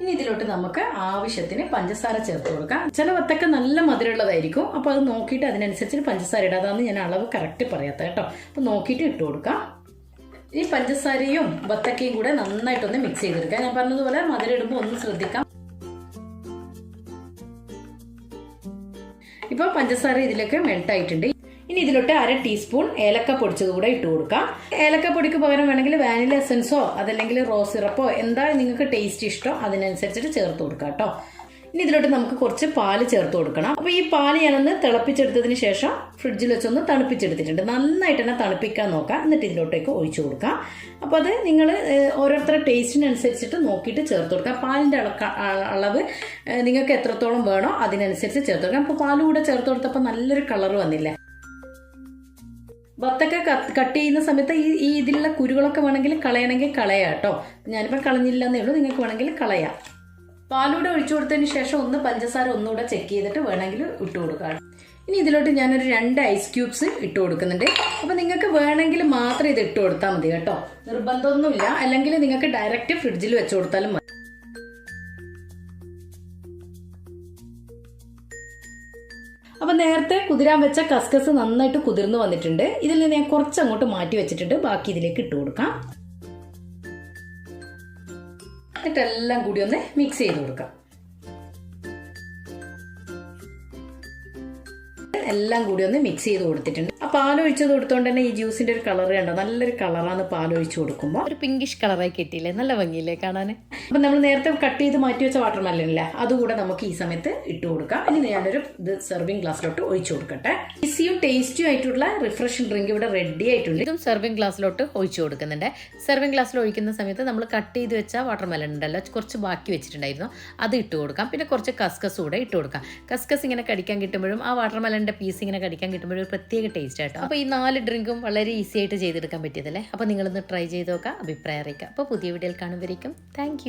ഇനി ഇതിലോട്ട് നമുക്ക് ആവശ്യത്തിന് പഞ്ചസാര ചേർത്ത് കൊടുക്കാം. ചില വത്തൊക്കെ നല്ല മധുരമുള്ളതായിരിക്കും. അപ്പോൾ അത് നോക്കിയിട്ട് അതിനനുസരിച്ച് പഞ്ചസാര ഇടാതാന്ന് ഞാൻ അളവ് കറക്റ്റ് പറയാത്ത കേട്ടോ. അപ്പോൾ നോക്കിയിട്ട് ഇട്ട് കൊടുക്കാം. ഈ പഞ്ചസാരയും ബത്തക്കയും കൂടെ നന്നായിട്ടൊന്ന് മിക്സ് ചെയ്തെടുക്കാം. ഞാൻ പറഞ്ഞതുപോലെ മധുരം ഇടുമ്പോൾ ഒന്ന് ശ്രദ്ധിക്കാം. ഇപ്പോൾ പഞ്ചസാര ഇതിലേക്ക് മെൽട്ട് ആയിട്ടുണ്ട്. ഇനി ഇതിലോട്ട് അര ടീസ്പൂൺ ഏലക്ക പൊടിച്ചത് കൂടെ ഇട്ട് കൊടുക്കാം. ഏലക്ക പൊടിക്ക് പകരം വേണമെങ്കിൽ വാനില എസൻസോ അതല്ലെങ്കിൽ റോസ് സിറപ്പോ എന്താ നിങ്ങൾക്ക് ടേസ്റ്റ് ഇഷ്ടം അതിനനുസരിച്ചിട്ട് ചേർത്ത് കൊടുക്കാം കേട്ടോ. ഇനി ഇതിലോട്ട് നമുക്ക് കുറച്ച് പാൽ ചേർത്ത് കൊടുക്കണം. അപ്പോൾ ഈ പാൽ ഞാനൊന്ന് തിളപ്പിച്ചെടുത്തതിന് ശേഷം ഫ്രിഡ്ജിൽ വെച്ചൊന്ന് തണുപ്പിച്ചെടുത്തിട്ടുണ്ട്. നന്നായിട്ട് തന്നെ തണുപ്പിക്കാൻ നോക്കാം. എന്നിട്ട് ഇതിലോട്ടേക്ക് ഒഴിച്ചു കൊടുക്കാം. അപ്പോൾ അത് നിങ്ങൾ ഓരോരുത്തരുടെ ടേസ്റ്റിനനുസരിച്ചിട്ട് നോക്കിയിട്ട് ചേർത്ത് കൊടുക്കാം. പാലിന്റെ അളക്ക അളവ് നിങ്ങൾക്ക് എത്രത്തോളം വേണോ അതിനനുസരിച്ച് ചേർത്ത് കൊടുക്കാം. അപ്പോൾ പാൽ കൂടെ ചേർത്ത് കൊടുത്തപ്പോൾ നല്ലൊരു കളർ വന്നില്ലേ? വത്തൊക്കെ കട്ട് ചെയ്യുന്ന സമയത്ത് ഈ ഈ ഇതിലുള്ള കുരുകളൊക്കെ വേണമെങ്കിൽ കളയണമെങ്കിൽ കളയാം കേട്ടോ. ഞാനിപ്പോൾ കളഞ്ഞില്ല എന്നേ ഉള്ളൂ. നിങ്ങൾക്ക് വേണമെങ്കിൽ കളയാം. പാലൂടെ ഒഴിച്ചു കൊടുത്തതിന് ശേഷം ഒന്ന് പഞ്ചസാര ഒന്നുകൂടെ ചെക്ക് ചെയ്തിട്ട് വേണമെങ്കിൽ ഇട്ട് കൊടുക്കാം. ഇനി ഇതിലോട്ട് ഞാനൊരു രണ്ട് ഐസ് ക്യൂബ്സ് ഇട്ട് കൊടുക്കുന്നുണ്ട്. അപ്പം നിങ്ങൾക്ക് വേണമെങ്കിൽ മാത്രം ഇത് ഇട്ട് കൊടുത്താൽ മതി കേട്ടോ. നിർബന്ധമൊന്നുമില്ല. അല്ലെങ്കിൽ നിങ്ങൾക്ക് ഡയറക്റ്റ് ഫ്രിഡ്ജിൽ വെച്ച് കൊടുത്താലും മതി. അപ്പം നേരത്തെ കുതിരാൻ വെച്ച കസ്കസ് നന്നായിട്ട് കുതിർന്നു വന്നിട്ടുണ്ട്. ഇതിൽ ഞാൻ കുറച്ച് അങ്ങോട്ട് മാറ്റി വെച്ചിട്ടുണ്ട്. ബാക്കി ഇതിലേക്ക് ഇട്ട് കൊടുക്കാം. എന്നിട്ട് എല്ലാം കൂടി ഒന്ന് മിക്സ് ചെയ്ത് കൊടുക്കാം. എല്ലാം കൂടി ഒന്ന് മിക്സ് ചെയ്ത് കൊടുത്തിട്ടുണ്ട്. ആ ഒഴിച്ച് കൊടുത്തോണ്ട് തന്നെ ഈ ജ്യൂസിന്റെ ഒരു കളർ കണ്ടോ? നല്ലൊരു കളറാണ് പാലൊഴിച്ച് കൊടുക്കുമ്പോൾ ഒരു പിങ്കിഷ് കളറായി കിട്ടിയില്ലേ? നല്ല ഭംഗിയില്ലേ കാണാൻ അപ്പം നമ്മൾ നേരത്തെ കട്ട് ചെയ്ത് മാറ്റി വെച്ച വാട്ടർ മെല്ലനില്ല അതുകൂടെ നമുക്ക് ഈ സമയത്ത് ഇട്ട് കൊടുക്കാം. ഇനി ഞാനൊരു ഇത് സെർവിങ് ഗ്ലാസ്സിലോട്ട് ഒഴിച്ചു കൊടുക്കട്ടെ. ഈസിയും ടേസ്റ്റിയും ആയിട്ടുള്ള റിഫ്രഷിംഗ് ഡ്രിങ്ക് ഇവിടെ റെഡി ആയിട്ടുണ്ട്. ഇതും സെർവിങ് ഗ്ലാസ്സിലോട്ട് ഒഴിച്ചു കൊടുക്കുന്നുണ്ട്. സെർവിംഗ് ഗ്ലാസ്സിൽ ഒഴിക്കുന്ന സമയത്ത് നമ്മൾ കട്ട് ചെയ്ത് വെച്ച വാട്ടർ മെലൺ ഉണ്ടല്ലോ കുറച്ച് ബാക്കി വെച്ചിട്ടുണ്ടായിരുന്നു. അത് ഇട്ട് കൊടുക്കാം. പിന്നെ കുറച്ച് കസ്കസ് കൂടെ ഇട്ട് കൊടുക്കാം. കസ്കസ് ഇങ്ങനെ കടിക്കാൻ കിട്ടുമ്പോഴും ആ വാട്ടർ മെലന്റെ പീസ് ഇങ്ങനെ കടിക്കാൻ കിട്ടുമ്പോഴും ഒരു പ്രത്യേക ടേസ്റ്റ് ആട്ടോ അപ്പോൾ ഈ നാല് ഡ്രിങ്കും വളരെ ഈസി ആയിട്ട് ചെയ്തെടുക്കാൻ പറ്റിയതല്ലേ? അപ്പോൾ നിങ്ങളൊന്ന് ട്രൈ ചെയ്ത് നോക്കാം അഭിപ്രായം അറിയിക്കാം. അപ്പോൾ പുതിയ വീഡിയോയിൽ കാണുമ്പോഴേക്കും താങ്ക്